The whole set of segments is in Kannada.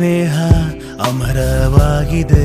ಸ್ನೇಹ ಅಮರವಾಗಿದೆ.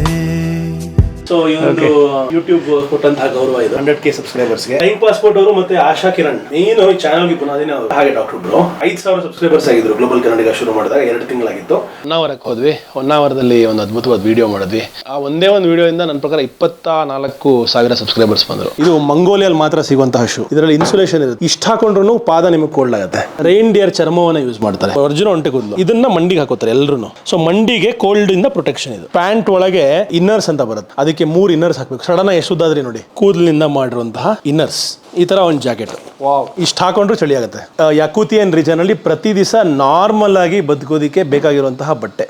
ಸೊ ಈ ಒಂದು ಯೂಟ್ಯೂಬ್ ಕೊಟ್ಟಂತಹ ಗೌರವ ಇದು. Hundred K subscribers time passport ಅವರು ಮತ್ತೆ ಆಶಾ ಕಿರಣ್. ನೀನು ಈ ಚಾನಲ್ಗೆ ಬುನಾದಿನ ಅವ್ರು. ಹಾಗೆ ಡಾಕ್ಟರ್ ಬ್ರೋ ಐದು ಸಾವಿರ ಸಬ್ಸ್ಕ್ರೈಬರ್ಸ್ ಆಗಿದ್ರು ಗ್ಲೋಬಲ್ ಕನ್ನಡಿಗ ಶುರು ಮಾಡಿದಾಗ ಎರಡು ತಿಂಗಳಾಗಿತ್ತು. ಹೊನ್ನಾವರಕ್ಕೆ ಹೋದ್ವಿ. ಹೊನ್ನಾವರದಲ್ಲಿ ಒಂದು ಅದ್ಭುತವಾದ ವಿಡಿಯೋ ಮಾಡಿದ್ವಿ. ಆ ಒಂದೇ ಒಂದು ವಿಡಿಯೋ ಇಂದ ನನ್ನ ಪ್ರಕಾರ ಇಪ್ಪತ್ತ ನಾಲ್ಕು ಸಾವಿರ ಸಬ್ಸ್ಕ್ರೈಬರ್ಸ್ ಬಂದರು. ಇದು ಮಂಗೋಲಿಯಲ್ಲಿ ಮಾತ್ರ ಸಿಗುವಂತಹ ಶೂ ಇದರಲ್ಲಿ ಇನ್ಸುಲೇಷನ್ ಇರುತ್ತೆ. ಇಷ್ಟ ಹಾಕೊಂಡ್ರು ಪಾದ ನಿಮಗೆ ಕೋಲ್ಡ್ ಆಗುತ್ತೆ. ರೈನ್ ಡಿಯರ್ ಚರ್ಮವನ್ನ ಯೂಸ್ ಮಾಡ್ತಾರೆ. ಒರಿಜಿನಲ್ ಒಂಟೆ ಕೂದಲು. ಇದನ್ನ ಮಂಡಿಗೆ ಹಾಕೋತಾರೆ ಎಲ್ಲರೂ ಸೊ ಮಂಡಿಗೆ ಕೋಲ್ಡ್ ಇಂದ ಪ್ರೊಟೆಕ್ಷನ್ ಇದು. ಪ್ಯಾಂಟ್ ಒಳಗೆ ಇನ್ನರ್ಸ್ ಅಂತ ಬರುತ್ತೆ. ಅದಕ್ಕೆ ಮೂರು ಇನ್ನರ್ಸ್ ಹಾಕ್ಬೇಕು. ಸಡನ್ ಎಷ್ಟು ಉದ್ದಾದ್ರಿ ನೋಡಿ. ಕೂದಲಿಂದ ಮಾಡಿರುವಂತಹ ಇನ್ನರ್ಸ್. ಈ ತರ ಒಂದು ಜಾಕೆಟ್. ಇಷ್ಟು ಹಾಕೊಂಡ್ರು ಚಳಿ ಆಗುತ್ತೆ. ಯಕೂತಿಯನ್ ರೀಜನ್ ಅಲ್ಲಿ ಪ್ರತಿ ದಿವಸ ನಾರ್ಮಲ್ ಆಗಿ ಬದುಕೋದಿಕ್ಕೆ ಬೇಕಾಗಿರುವಂತಹ ಬಟ್ಟೆ.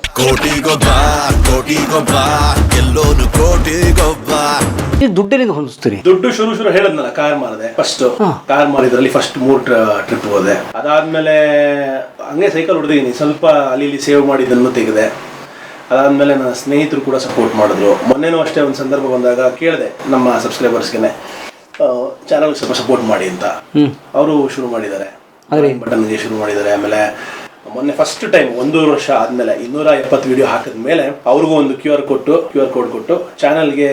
ದುಡ್ಡಿನಿಂದ ಹೊಂದಿಸ್ತೀರಿ? ದುಡ್ಡು ಶುರು ಶುರು ಹೇಳದ್ನಲ್ಲ ಕಾರ್ ಮಾಡಿದೆ ಫಸ್ಟ್ ಕಾರ್ ಮಾರಿದ್ರಲ್ಲಿ ಫಸ್ಟ್ ಮೂರ್ ಟ್ರಿಪ್ ಹೋದೆ. ಅದಾದ್ಮೇಲೆ ಹಂಗೆ ಸೈಕಲ್ ಹೊಡೆದಿದ್ದೀನಿ. ಸ್ವಲ್ಪ ಅಲ್ಲಿ ಇಲ್ಲಿ ಸೇವ್ ಮಾಡಿದ್ದನ್ನು ತೆಗೆದೆ. ಅದಾದ್ಮೇಲೆ ನನ್ನ ಸ್ನೇಹಿತರು ಕೂಡ ಸಪೋರ್ಟ್ ಮಾಡಿದ್ರು. ಮೊನ್ನೆನೂ ಅಷ್ಟೇ ಒಂದು ಸಂದರ್ಭ ಬಂದಾಗ ಕೇಳಿದೆ ನಮ್ಮ ಸಬ್ಸ್ಕ್ರೈಬರ್ಸ್ಗೆ ಚಾನಲ್ ಸ್ವಲ್ಪ ಸಪೋರ್ಟ್ ಮಾಡಿ ಅಂತ. ಅವರು ಶುರು ಮಾಡಿದ್ದಾರೆ. ಬಟನ್ಗೆ ಶುರು ಮಾಡಿದ್ದಾರೆ. ಆಮೇಲೆ ಮೊನ್ನೆ ಫಸ್ಟ್ ಟೈಮ್ ಒಂದೂವರೆ ವರ್ಷ ಆದ್ಮೇಲೆ ಇನ್ನೂರ ಎಪ್ಪತ್ತು ವಿಡಿಯೋ ಹಾಕಿದ ಮೇಲೆ ಅವ್ರಿಗೂ ಒಂದು ಕ್ಯೂ ಆರ್ ಕೊಟ್ಟು ಕ್ಯೂ ಆರ್ ಕೋಡ್ ಕೊಟ್ಟು ಚಾನಲ್ಗೆ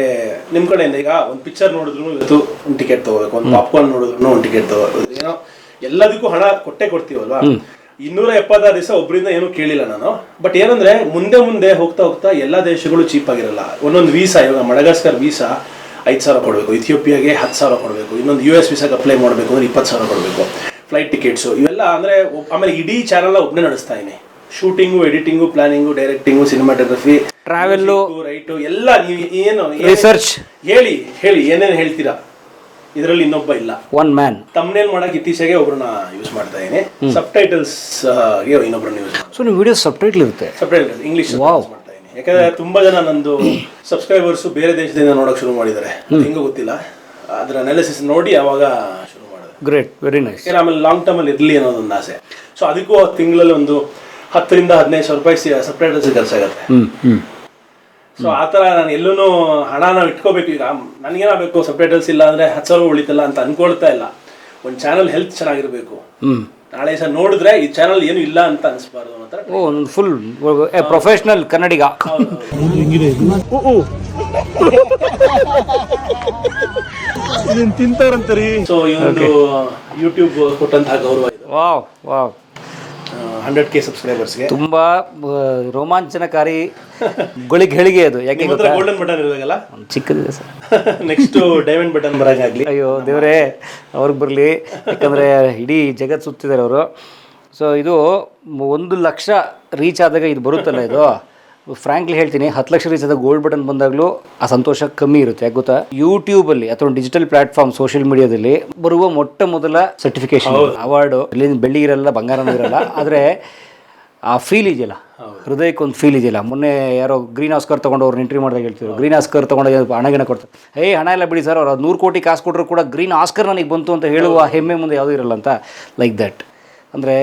ನಿಮ್ಮ ಕಡೆಯಿಂದ ಈಗ ಒಂದು ಪಿಕ್ಚರ್ ನೋಡಿದ್ರು ಇವತ್ತು ಒಂದು ಟಿಕೆಟ್ ತಗೋಬೇಕು. ಒಂದು ಪಾಪ್ಕಾರ್ನ್ ನೋಡಿದ್ರು ಒಂದು ಟಿಕೆಟ್ ತಗೋಬೇಕು ಏನೋ ಎಲ್ಲದಕ್ಕೂ ಹಣ ಕೊಟ್ಟೆ ಕೊಡ್ತೀವಲ್ವಾ? ಇನ್ನೂರ ಎಪ್ಪತ್ತಾರು ದಿವಸ ಒಬ್ಬರಿಂದ ಏನು ಕೇಳಿಲ್ಲ ನಾನು. ಬಟ್ ಏನಂದ್ರೆ ಮುಂದೆ ಮುಂದೆ ಹೋಗ್ತಾ ಹೋಗ್ತಾ ಎಲ್ಲ ದೇಶಗಳು ಚೀಪ್ ಆಗಿರಲ್ಲ. ಒಂದೊಂದು ವೀಸಾ ಇವಾಗ ಮಡಗಾಸ್ಕರ್ ವೀಸಾ ಐದು ಸಾವಿರ ಕೊಡಬೇಕು. ಇಥಿಯೋಪಿಯಾಗೆ ಹತ್ತು ಸಾವಿರ ಕೊಡಬೇಕು. ಇನ್ನೊಂದು ಯು ಎಸ್ ವೀಸಾಗೆ ಅಪ್ಲೈ ಮಾಡಬೇಕು ಅಂದ್ರೆ ಇಪ್ಪತ್ತು ಸಾವಿರ ಕೊಡಬೇಕು. ಫ್ಲೈಟ್ ಟಿಕೆಟ್ಸು ಇವೆಲ್ಲ ಅಂದರೆ ಆಮೇಲೆ ಇಡೀ ಚಾನಲ್ನ ಒಬ್ಬನೇ ನಡೆಸ್ತಾ ಇದ್ದೀನಿ. Shooting editing planning directing cinematography Travel-ಉ, write ಎಲ್ಲ ನೀವು ಏನು ರಿಸರ್ಚ್ ಹೇಳಿ ಹೇಳಿ ಏನೇನು ಹೇಳ್ತೀರಾ? ಇದರಲ್ಲಿ ಇನ್ನೊಬ್ಬ ಇಲ್ಲ. ಒನ್ ಮ್ಯಾನ್ ತಮ್ನೇಲ್ ಮಾಡಕ್ ಇತ್ತೀಚೆಗೆ ಒಬ್ರನ್ನ ಯೂಸ್ ಮಾಡ್ತಾ ಇದೀನಿ ಸಬ್ ಟೈಟಲ್ಸ್ ಇನ್ನೊಬ್ಬರನ್ನ ಇನ್ನೊಬ್ರನ್ನ ಯೂಸ್ ಸೊ ನಿಮ್ಮ ವಿಡಿಯೋ ಸಬ್ಟೈಟ್ಲ್ ಇರುತ್ತೆ? Subtitle English Wow. ಮಾಡ್ತಾ ಇದೀನಿ ಯಾಕಂದ್ರೆ ತುಂಬಾ ಜನ ನಂದು ಸಬ್ಸ್ಕ್ರೈಬರ್ಸ್ ಬೇರೆ ದೇಶದಿಂದ ನೋಡಕ್ ಶುರು ಮಾಡಿದ್ದಾರೆ. ಹೆಂಗೋ ಗೊತ್ತಿಲ್ಲ. ಅದರ ಅನಾಲಿಸಿಸ್ ನೋಡಿ ಅವಾಗ ಶುರು ಮಾಡಿದೆ. ಗ್ರೇಟ್ ವೆರಿ ನೈಸ್ ಆಮೇಲೆ ಲಾಂಗ್ ಟರ್ಮ್ ಅಲ್ಲಿ ಇರ್ಲಿ ಅನ್ನೋದೊಂದು ಆಸೆ. ಸೊ ಅದಕ್ಕೂ ತಿಂಗಳಲ್ಲಿ ಒಂದು ಹತ್ತರಿಂದ ಹದಿನೈದು ಸಾವಿರ ರೂಪಾಯಿ ಸಬ್ಟೈಟಲ್ಸ್ ಕೆಲಸ ಆಗುತ್ತೆ ಸೊ ಆ ಥರ ನಾನು ಎಲ್ಲೂ ಹಣ ನಾವು ಇಟ್ಕೋಬೇಕು. ಈಗ ನನಗೇನಾಗಬೇಕು ಸಬ್ಟೈಟಲ್ಸ್ ಇಲ್ಲ ಅಂದ್ರೆ ಹತ್ತು ಸಾವಿರ ಉಳಿತಲ್ಲ ಅಂತ ಅನ್ಕೊಳ್ತಾ ಇಲ್ಲ. ಒಂದು ಚಾನಲ್ ಹೆಲ್ತ್ ಚೆನ್ನಾಗಿರ್ಬೇಕು. ನಾಳೆ ಸಹ ನೋಡಿದ್ರೆ ಈ ಚಾನಲ್ ಏನು ಇಲ್ಲ ಅಂತ ಅನ್ಸ್ಬಾರ್ದು ಅಂತ ಓ ಒಂದು ಫುಲ್ ಪ್ರೊಫೆಷನಲ್ ಕನ್ನಡಿಗ. ಸೊ ಈ ಒಂದು ಯೂಟ್ಯೂಬ್ ಕೊಟ್ಟಂತಹ ಗೌರವ ಇದು. ವಾವ್ ವಾವ್ ಹಂಡ್ರೆಡ್ ಕೆ ಸಬ್ಸ್ಕ್ರೈಬರ್ಸ್ಗೆ. ತುಂಬಾ ರೋಮಾಂಚನಕಾರಿ ಗಳಿಗೆ ಹೇಳಿಗೆ ಅದು. ಯಾಕೆ ನಿಮ್ಮ ಹತ್ರ ಗೋಲ್ಡನ್ ಬಟನ್ ಇರಬೇಕಲ್ಲ ಒಂದು ಚಿಕ್ಕದಿದೆ ಸರ್. ನೆಕ್ಸ್ಟ್ ಡೈಮಂಡ್ ಬಟನ್ ಬರಂಗಾಗ್ಲಿ ಅಯ್ಯೋ ದೇವರೇ ಅವ್ರಿಗೆ ಬರಲಿ. ಯಾಕಂದ್ರೆ ಇಡೀ ಜಗತ್ ಸುತ್ತಿದ್ದಾರೆ ಅವರು. ಸೊ ಇದು ಮ- ಒಂದು ಲಕ್ಷ ರೀಚ್ ಆದಾಗ ಇದು ಬರುತ್ತಲ್ಲ ಇದು? ಫ್ರಾಂಕ್ಲಿ ಹೇಳ್ತೀನಿ ಹತ್ತು ಲಕ್ಷ ರೀಚ್ ಆದ ಗೋಲ್ಡ್ ಬಟನ್ ಬಂದಾಗಲೂ ಆ ಸಂತೋಷ ಕಮ್ಮಿ ಇರುತ್ತೆ. ಯಾಕೆ ಗೊತ್ತಾ? ಯೂಟ್ಯೂಬಲ್ಲಿ ಅಥವಾ ಡಿಜಿಟಲ್ ಪ್ಲಾಟ್ಫಾರ್ಮ್ ಸೋಷಿಯಲ್ ಮೀಡಿಯಾದಲ್ಲಿ ಬರುವ ಮೊಟ್ಟ ಮೊದಲ ಸರ್ಟಿಫಿಕೇಶನ್ ಅವಾರ್ಡು ಇಲ್ಲಿ ಬೆಳ್ಳಿ ಇರಲ್ಲ ಬಂಗಾರನೂ ಇರಲ್ಲ. ಆದರೆ ಆ ಫೀಲ್ ಇದೆಯಲ್ಲ? ಹೃದಯಕ್ಕೆ ಒಂದು ಫೀಲ್ ಇದೆಯಲ್ಲ? ಮೊನ್ನೆ ಯಾರೋ ಗ್ರೀನ್ ಆಸ್ಕರ್ ತೊಗೊಂಡು ಅವ್ರು ಎಂಟ್ರಿ ಮಾಡಿದಾಗ ಹೇಳ್ತಿದ್ರು. ಗ್ರೀನ್ ಆಸ್ಕರ್ ತೊಗೊಂಡು ಹಣ ಗಿಣ ಕೊಡ್ತಾರೆ. ಏ ಹಣ ಎಲ್ಲ ಬಿಡಿ ಸರ್ ಅವ್ರು ನೂರು ಕೋಟಿ ಕಾಸು ಕೊಟ್ಟರು ಕೂಡ ಗ್ರೀನ್ ಆಸ್ಕರ್ ನನಗೆ ಬಂತು ಅಂತ ಹೇಳುವ ಹೆಮ್ಮೆ ಮುಂದೆ ಯಾವುದೂ ಇರಲ್ಲ ಅಂತ. ಲೈಕ್ ದಟ್ ಅಂದರೆ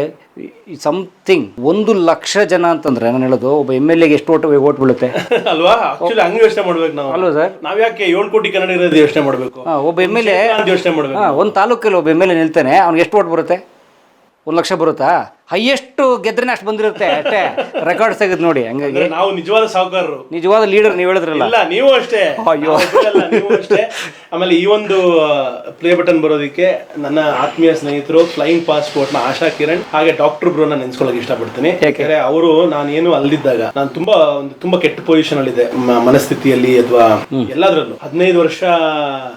ಸಮಥಿಂಗ್ ಒಂದು ಲಕ್ಷ ಜನ ಅಂತಂದ್ರೆ ನಾನು ಹೇಳೋದು ಒಬ್ಬ ಎಂ ಎಲ್ ಎಗೆ ಎಷ್ಟು ಓಟ್ ಓಟ್ ಬೀಳುತ್ತೆ? ಅಲ್ವಾ? ಆಕ್ಚುಲಿ ಹಂಗೆ ಯೋಚನೆ ಮಾಡ್ಬೇಕು ನಾವು. ಅಲ್ವಾ ಸರ್? ನಾವ್ ಯಾಕೆ ಏಳು ಕೋಟಿ ಕನ್ನಡ ಇರೋದು ಯೋಚನೆ ಮಾಡಬೇಕು? ಒಬ್ಬ ಎಂ ಎಲ್ ಎ ಯೋಚನೆ ಮಾಡ್ಬೇಕು. ಹಾಂ ಒಂದು ತಾಲೂಕಲ್ಲಿ ಒಬ್ಬ ಎಂ ಎಲ್ ಎ ನಿಲ್ತಾನೆ ಅವ್ನಿಗೆ ಎಷ್ಟು ಓಟ್ ಬರುತ್ತೆ? ಒಂದು ಲಕ್ಷ ಬರುತ್ತಾ? ಹೈಯೆಸ್ಟ್ ಗೆದ್ರೆ ಅಷ್ಟು ಬಂದಿರುತ್ತೆ. ಅಷ್ಟೇ. ರೆಕಾರ್ಡ್ ತೆಗೆದು ನೋಡಿ ಹಂಗಾಗಿ. ನಾವು ನಿಜವಾದ ಸಾಹುಕಾರರು. ನಿಜವಾದ ಲೀಡರ್ ನೀವು ಹೇಳಿದ್ರಲ್ಲ. ಇಲ್ಲ ನೀವು ಅಷ್ಟೇ. ಅಯ್ಯೋ. ನಾವು ಅಷ್ಟೇ. ಆಮೇಲೆ ಈ ಒಂದು ಪ್ಲೇ ಬಟನ್ ಬರೋದಕ್ಕೆ ನನ್ನ ಆತ್ಮೀಯ ಸ್ನೇಹಿತರು ಫ್ಲೈಯಿಂಗ್ ಪಾಸ್ಪೋರ್ಟ್ನ ಆಶಾ ಕಿರಣ್ ಹಾಗೆ ಡಾಕ್ಟರ್ ಬ್ರೋನ ನೆನ್ಸ್ಕೊಳಕ್ ಇಷ್ಟಪಡ್ತೀನಿ. ಯಾಕೆಂದ್ರೆ ಅವರು ನಾನು ಏನು ಅಲ್ದಿದ್ದಾಗ ನಾನು ತುಂಬಾ ಒಂದು ತುಂಬಾ ಕೆಟ್ಟ ಪೊಸಿಷನ್ ಅಲ್ಲಿ ಇದೆ ಮನಸ್ಥಿತಿಯಲ್ಲಿ ಅಥವಾ ಎಲ್ಲಾದ್ರಲ್ಲೂ. ಹದಿನೈದು ವರ್ಷ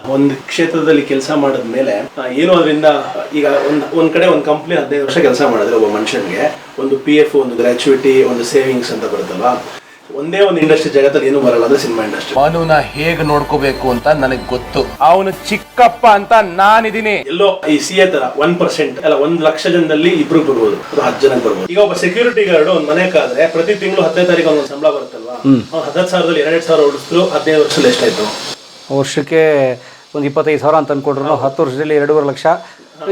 ಒಂದು ಕ್ಷೇತ್ರದಲ್ಲಿ ಕೆಲಸ ಮಾಡಿದ್ಮೇಲೆ ಏನು ಅದರಿಂದ ಈಗ ಒಂದ್ ಒಂದ್ ಕಡೆ ಒಂದು ಕಂಪ್ನಿ ಹದಿನೈದು ವರ್ಷ ಕೆಲಸ ಮಾಡಿದ್ರೆ ಒಬ್ಬ ಮನುಷ್ಯನಿಗೆ ಒಂದು ಪಿ ಎಫ್ ಒಂದು ಗ್ರ್ಯಾಚುಯಿಟಿ ಒಂದು ಸೇವಿಂಗ್ಸ್ ಅಂತ ಬರುತ್ತಲ್ವಾ? ಒಂದೇ ಒಂದು ಇಂಡಸ್ಟ್ರಿ ಜಗತ್ತಲ್ಲಿ ಏನು ಬರಲ್ಲ ಅಂದ್ರೆ ಸಿನಿಮಾ ಇಂಡಸ್ಟ್ರಿ ಅವನನ್ನ ಹೇಗೆ ನೋಡ್ಕೋಬೇಕು ಅಂತ ನನಗೆ ಗೊತ್ತು. ಅವನು ಚಿಕ್ಕಪ್ಪ ಅಂತ ನಾನಿದ್ದೀನಿ. ಎಲ್ಲೋ ಈ ಸಿ ಎ ತರ ಒನ್ ಪರ್ಸೆಂಟ್ ಅಲ್ಲ ಒಂದ್ ಲಕ್ಷ ಜನದಲ್ಲಿ ಇಬ್ರು ಬರ್ಬೋದು ಅಥವಾ ಹತ್ತು ಜನಕ್ಕೆ ಬರ್ಬೋದು. ಈಗ ಒಬ್ಬ ಸೆಕ್ಯೂರಿಟಿ ಗಾರ್ಡ್ ಒಂದ್ ಮನೆ ಕಾದ್ರೆ ಪ್ರತಿ ತಿಂಗಳು ಹತ್ತನೇ ತಾರೀಕು ಒಂದ್ ಸಂಬಳ ಬರುತ್ತಲ್ವಾ? ಅವ್ನು ಸಾವಿರದಲ್ಲಿ ಎರಡೆರಡು ಸಾವಿರ ಉಳಿಸಿದ್ರು ಹದಿನೈದು ವರ್ಷದಲ್ಲಿ ಎಷ್ಟಾಯ್ತು? ವರ್ಷಕ್ಕೆ ಒಂದು ಇಪ್ಪತ್ತೈದು ಸಾವಿರ ಅಂತ ಅಂದ್ಕೊಂಡ್ರು ಹತ್ತು ವರ್ಷದಲ್ಲಿ ಎರಡೂವರೆ ಲಕ್ಷ.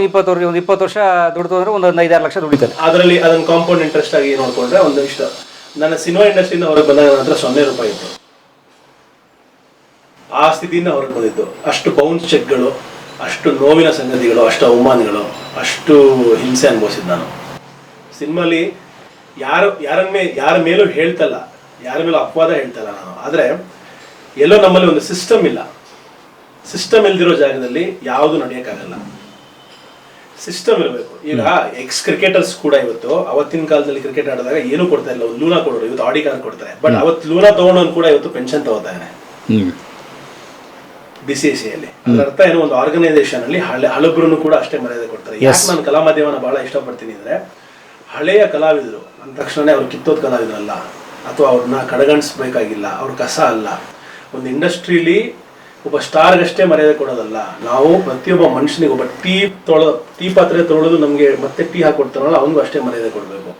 ಇಪ್ಪತ್ತು ವರ್ಷ ಒಂದು ಇಪ್ಪತ್ತು ವರ್ಷ ದುಡ್ದು ಅಂದ್ರೆ ಒಂದು ಒಂದು ಐದಾರು ಲಕ್ಷ ದುಡಿತಾರೆ ಅದರಲ್ಲಿ ಅದನ್ನ ಕಾಂಪೌಂಡ್ ಇಂಟ್ರೆಸ್ಟ್ ಆಗಿ ನೋಡ್ಕೊಂಡ್ರೆ ಒಂದು ಇಷ್ಟ. ನನ್ನ ಸಿನಿಮಾ ಇಂಡಸ್ಟ್ರಿಯಿಂದ ಹೊರಗೆ ಬಂದಾಗ ನನ್ನ ಹತ್ರ ಸೊನ್ನೆ ರೂಪಾಯಿ ಇತ್ತು. ಆ ಸ್ಥಿತಿಯಿಂದ ಹೊರಗೆ ಬಂದಿದ್ದು. ಅಷ್ಟು ಬೌನ್ಸ್ ಚೆಕ್ಗಳು ಅಷ್ಟು ನೋವಿನ ಸಂಗತಿಗಳು ಅಷ್ಟು ಅವಮಾನಗಳು ಅಷ್ಟು ಹಿಂಸೆ ಅನುಭವಿಸಿದ್ದು ನಾನು. ಸಿನಿಮಾಲಿ ಯಾರು ಯಾರ ಮೇ ಯಾರ ಮೇಲೂ ಹೇಳ್ತಲ್ಲ ಯಾರ ಮೇಲೂ ಅಪವಾದ ಹೇಳ್ತಲ್ಲ ನಾನು. ಆದರೆ ಎಲ್ಲೋ ನಮ್ಮಲ್ಲಿ ಒಂದು ಸಿಸ್ಟಮ್ ಇಲ್ಲ. ಸಿಸ್ಟಮ್ ಇಲ್ದಿರೋ ಜಾಗದಲ್ಲಿ ಯಾವುದು ನಡೆಯೋಕ್ಕಾಗಲ್ಲ. ಸಿಸ್ಟಮ್ ಇರಬೇಕು. ಈಗ ಎಕ್ಸ್ ಕ್ರಿಕೆಟರ್ಸ್ ಕೂಡ ಇವತ್ತು ಅವತ್ತಿನ ಕಾಲದಲ್ಲಿ ಕ್ರಿಕೆಟ್ ಆಡಿದಾಗ ಏನು ಕೊಡ್ತಾ ಇಲ್ಲ. ಲೂನಾ ಕೊಡೋರು ಇವತ್ತು ಆಡಿ ಕಾರ್ಡ್ ಕೊಡ್ತಾರೆ. ಬಟ್ ಅವತ್ತು ಲೂನಾ ತಗೊಂಡವನು ಕೂಡ ಇವತ್ತು ಪೆನ್ಷನ್ ತಗೋತಾನೆ ಬಿ ಸಿ ಸಿ ಅಲ್ಲಿ. ಅರ್ಥ ಏನು ಒಂದು ಆರ್ಗನೈಸೇಷನ್ ಅಲ್ಲಿ ಹಳೆ ಹಳಬ್ರು ಕೂಡ ಅಷ್ಟೇ ಮರ್ಯಾದೆ ಕೊಡ್ತಾರೆ. ಯಾಕೆ ನಾನು ಕಲಾ ಮಾಧ್ಯಮನ ಬಹಳ ಇಷ್ಟಪಡ್ತೀನಿ ಅಂದ್ರೆ ಹಳೆಯ ಕಲಾವಿದರು ಅಂದ ತಕ್ಷಣನೇ ಅವ್ರು ಕಿತ್ತೋದ್ ಕಲಾವಿದರಲ್ಲ ಅಥವಾ ಅವ್ರನ್ನ ಕಡೆಗಣಿಸ್ಬೇಕಾಗಿಲ್ಲ ಅವ್ರ ಕಸ ಅಲ್ಲ. ಒಂದು ಇಂಡಸ್ಟ್ರಿಲಿ ಒಬ್ಬ ಸ್ಟಾರ್ಗಷ್ಟೇ ಮರ್ಯಾದೆ ಕೊಡೋದಲ್ಲ. ನಾವು ಪ್ರತಿಯೊಬ್ಬ ಮನುಷ್ಯನಿಗೆ ಒಬ್ಬ ಟೀ ತೊಳ, ಟೀ ಪಾತ್ರೆ ತೊಳೆದು ನಮಗೆ ಮತ್ತೆ ಟೀ ಹಾಕೊಡ್ತಾರಲ್ಲ, ಅವನಿಗೂ ಅಷ್ಟೇ ಮರ್ಯಾದೆ ಕೊಡಬೇಕು.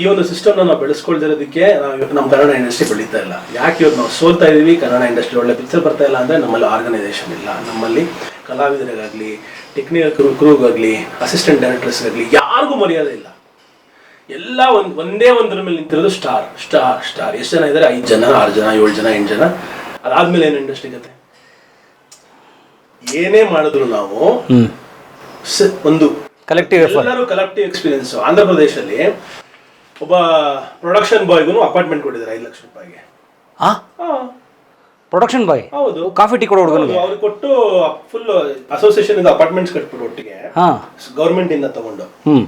ಈ ಒಂದು ಸಿಸ್ಟಮ್ನ ನಾವು ಬೆಳೆಸ್ಕೊಳ್ದಿರೋದಕ್ಕೆ ನಾವು ಇವತ್ತು ನಮ್ಮ ಕನ್ನಡ ಇಂಡಸ್ಟ್ರಿ ಬೆಳೀತಾ ಇಲ್ಲ. ಯಾಕೆ ಇವತ್ತು ನಾವು ಸೋಲ್ತಾ ಇದೀವಿ? ಕನ್ನಡ ಇಂಡಸ್ಟ್ರಿ ಒಳ್ಳೆ ಪಿಕ್ಚರ್ ಬರ್ತಾ ಇಲ್ಲ ಅಂದರೆ ನಮ್ಮಲ್ಲಿ ಆರ್ಗನೈಸೇಷನ್ ಇಲ್ಲ. ನಮ್ಮಲ್ಲಿ ಕಲಾವಿದರಿಗಾಗಲಿ ಟೆಕ್ನಿಕಲ್ ಕ್ರೂ ಕ್ರೂಗಾಗಲಿ ಅಸಿಸ್ಟೆಂಟ್ ಡೈರೆಕ್ಟರ್ಸ್ಗಾಗಲಿ ಯಾರಿಗೂ ಮರ್ಯಾದೆ ಇಲ್ಲ. ಎಲ್ಲ ಒಂದು, ಒಂದೇ ಒಂದರ ಮೇಲೆ ನಿಂತಿರೋದು ಸ್ಟಾರ್ ಸ್ಟಾರ್ ಸ್ಟಾರ್ ಎಷ್ಟು ಜನ ಇದ್ದಾರೆ ಐದು ಜನ, ಆರು ಜನ, ಏಳು ಜನ, ಎಂಟು ಜನ. ಅದಾದ್ಮೇಲೆ ಏನು ಇಂಡಸ್ಟ್ರಿ ಕತೆ ಏನೇ ಮಾಡಿದ್ರು ನಾವು ಸ- ಒಂದು ಕಲೆಕ್ಟಿವ್ ಎಫರ್ಟ್ ಎಲ್ಲರೂ ಕಲೆಕ್ಟಿವ್ ಎಕ್ಸ್ಪೀರಿಯನ್ಸ್ ಆಂಧ್ರ ಪ್ರದೇಶದಲ್ಲಿ ಒಬ್ಬ ಪ್ರೊಡಕ್ಷನ್ ಬಾಯ್ಗೂ ಅಪಾರ್ಟ್ಮೆಂಟ್ ಕೊಟ್ಟಿದ್ದಾರೆ ಐದು ಲಕ್ಷ ರೂಪಾಯಿಗೆ. ಆ? ಪ್ರೊಡಕ್ಷನ್ ಬಾಯ್ ಹೌದು. ಕಾಫಿ ಟೀ ಕೊಡೋ ಹುಡುಗನಿಗೆ? ಅವ್ರಿಗೆ ಕೊಟ್ಟು ಫುಲ್ ಅಸೋಸಿಯೇಷನ್ ಇಂದ ಅಪಾರ್ಟ್ಮೆಂಟ್ಸ್ ಕಟ್ಬಿಟ್ಟು ಒಟ್ಟಿಗೆ. ಹಾ. ಗೌರ್ಮೆಂಟ್ ಇಂದ ತಗೊಂಡು. ಹ್ಮ್.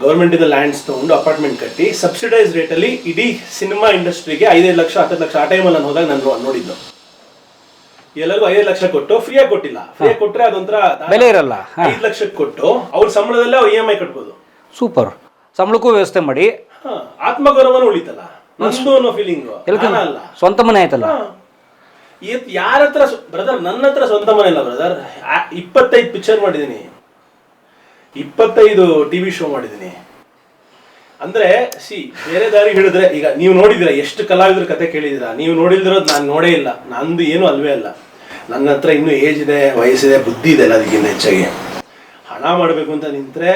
ಗೌರ್ಮೆಂಟ್ ಇಂದ ಲ್ಯಾಂಡ್ಸ್ ತಗೊಂಡು ಅಪಾರ್ಟ್ಮೆಂಟ್ ಕಟ್ಟಿ ಸಬ್ಸಿಡೈಸ್ ರೇಟ್ ಅಲ್ಲಿ ಇಡೀ ಸಿನಿಮಾ ಇಂಡಸ್ಟ್ರಿಗೆ ಐದೈದು ಲಕ್ಷ ಹತ್ತು ಲಕ್ಷ ಆ ಟೈಮಲ್ಲಿ ನಾನು ಹೋದಾಗ ನಾನು ನೋ- ನೋಡಿದ್ದು. ಎಲ್ಲರಿಗೂ ಐದು ಲಕ್ಷ ಕೊಟ್ಟು ಫ್ರೀಯಾಗಿ ಕೊಟ್ಟಿಲ್ಲ. ಫ್ರೀಯಾಗಿ ಕೊಟ್ರೆ ಅದೊಂಥರ ಬೆಲೆ ಇರಲ್ಲ. ಐದು ಲಕ್ಷಕ್ಕೆ ಕೊಟ್ಟು ಅವ್ರ ಸಂಬಳದಲ್ಲೇ ಅವ್ರು ಇ ಎಂ ಐ ಕಟ್ಬೋದು. ಸೂಪರ್. ಸಂಬಳಕ್ಕೂ ವ್ಯವಸ್ಥೆ ಮಾಡಿ. ಹಾ, ಆತ್ಮಗೌರವನೂ ಉಳಿತಲ್ಲ. ನಂದು ಅನ್ನೋ ಫೀಲಿಂಗ್ ಅಲ್ಲ. ಸ್ವಂತ ಮನೆ ಆಯ್ತಲ್ಲ? ಯಾರ ಹತ್ರ ಬ್ರದರ್ ನನ್ನ ಹತ್ರ ಸ್ವಂತ ಮನೆ ಇಲ್ಲ ಬ್ರದರ್ ಇಪ್ಪತ್ತೈದು ಪಿಕ್ಚರ್ ಮಾಡಿದ್ದೀನಿ. ಇಪ್ಪತ್ತೈದು ಟಿವಿ ಶೋ ಮಾಡಿದ್ದೀನಿ. ಅಂದ್ರೆ ಸಿ ಬೇರೆ ದಾರಿ ಹೇಳಿದ್ರೆ ಈಗ ನೀವು ನೋಡಿದಿರ ಎಷ್ಟು ಕಲಾವಿದ್ರ ಕತೆ ಕೇಳಿದಿರ ನೀವು ನೋಡಿಲ್ದಿರೋದು ನಾನು ನೋಡೇ ಇಲ್ಲ. ನಂದು ಏನು ಅಲ್ವೇ ಅಲ್ಲ. ನನ್ನ ಹತ್ರ ಇನ್ನೂ ಏಜ್ ಇದೆ ವಯಸ್ಸಿದೆ ಬುದ್ಧಿ ಇದೆ ಅದಕ್ಕಿಂತ ಹೆಚ್ಚಾಗಿ. ಹಣ ಮಾಡಬೇಕು ಅಂತ ನಿಂತ್ರೆ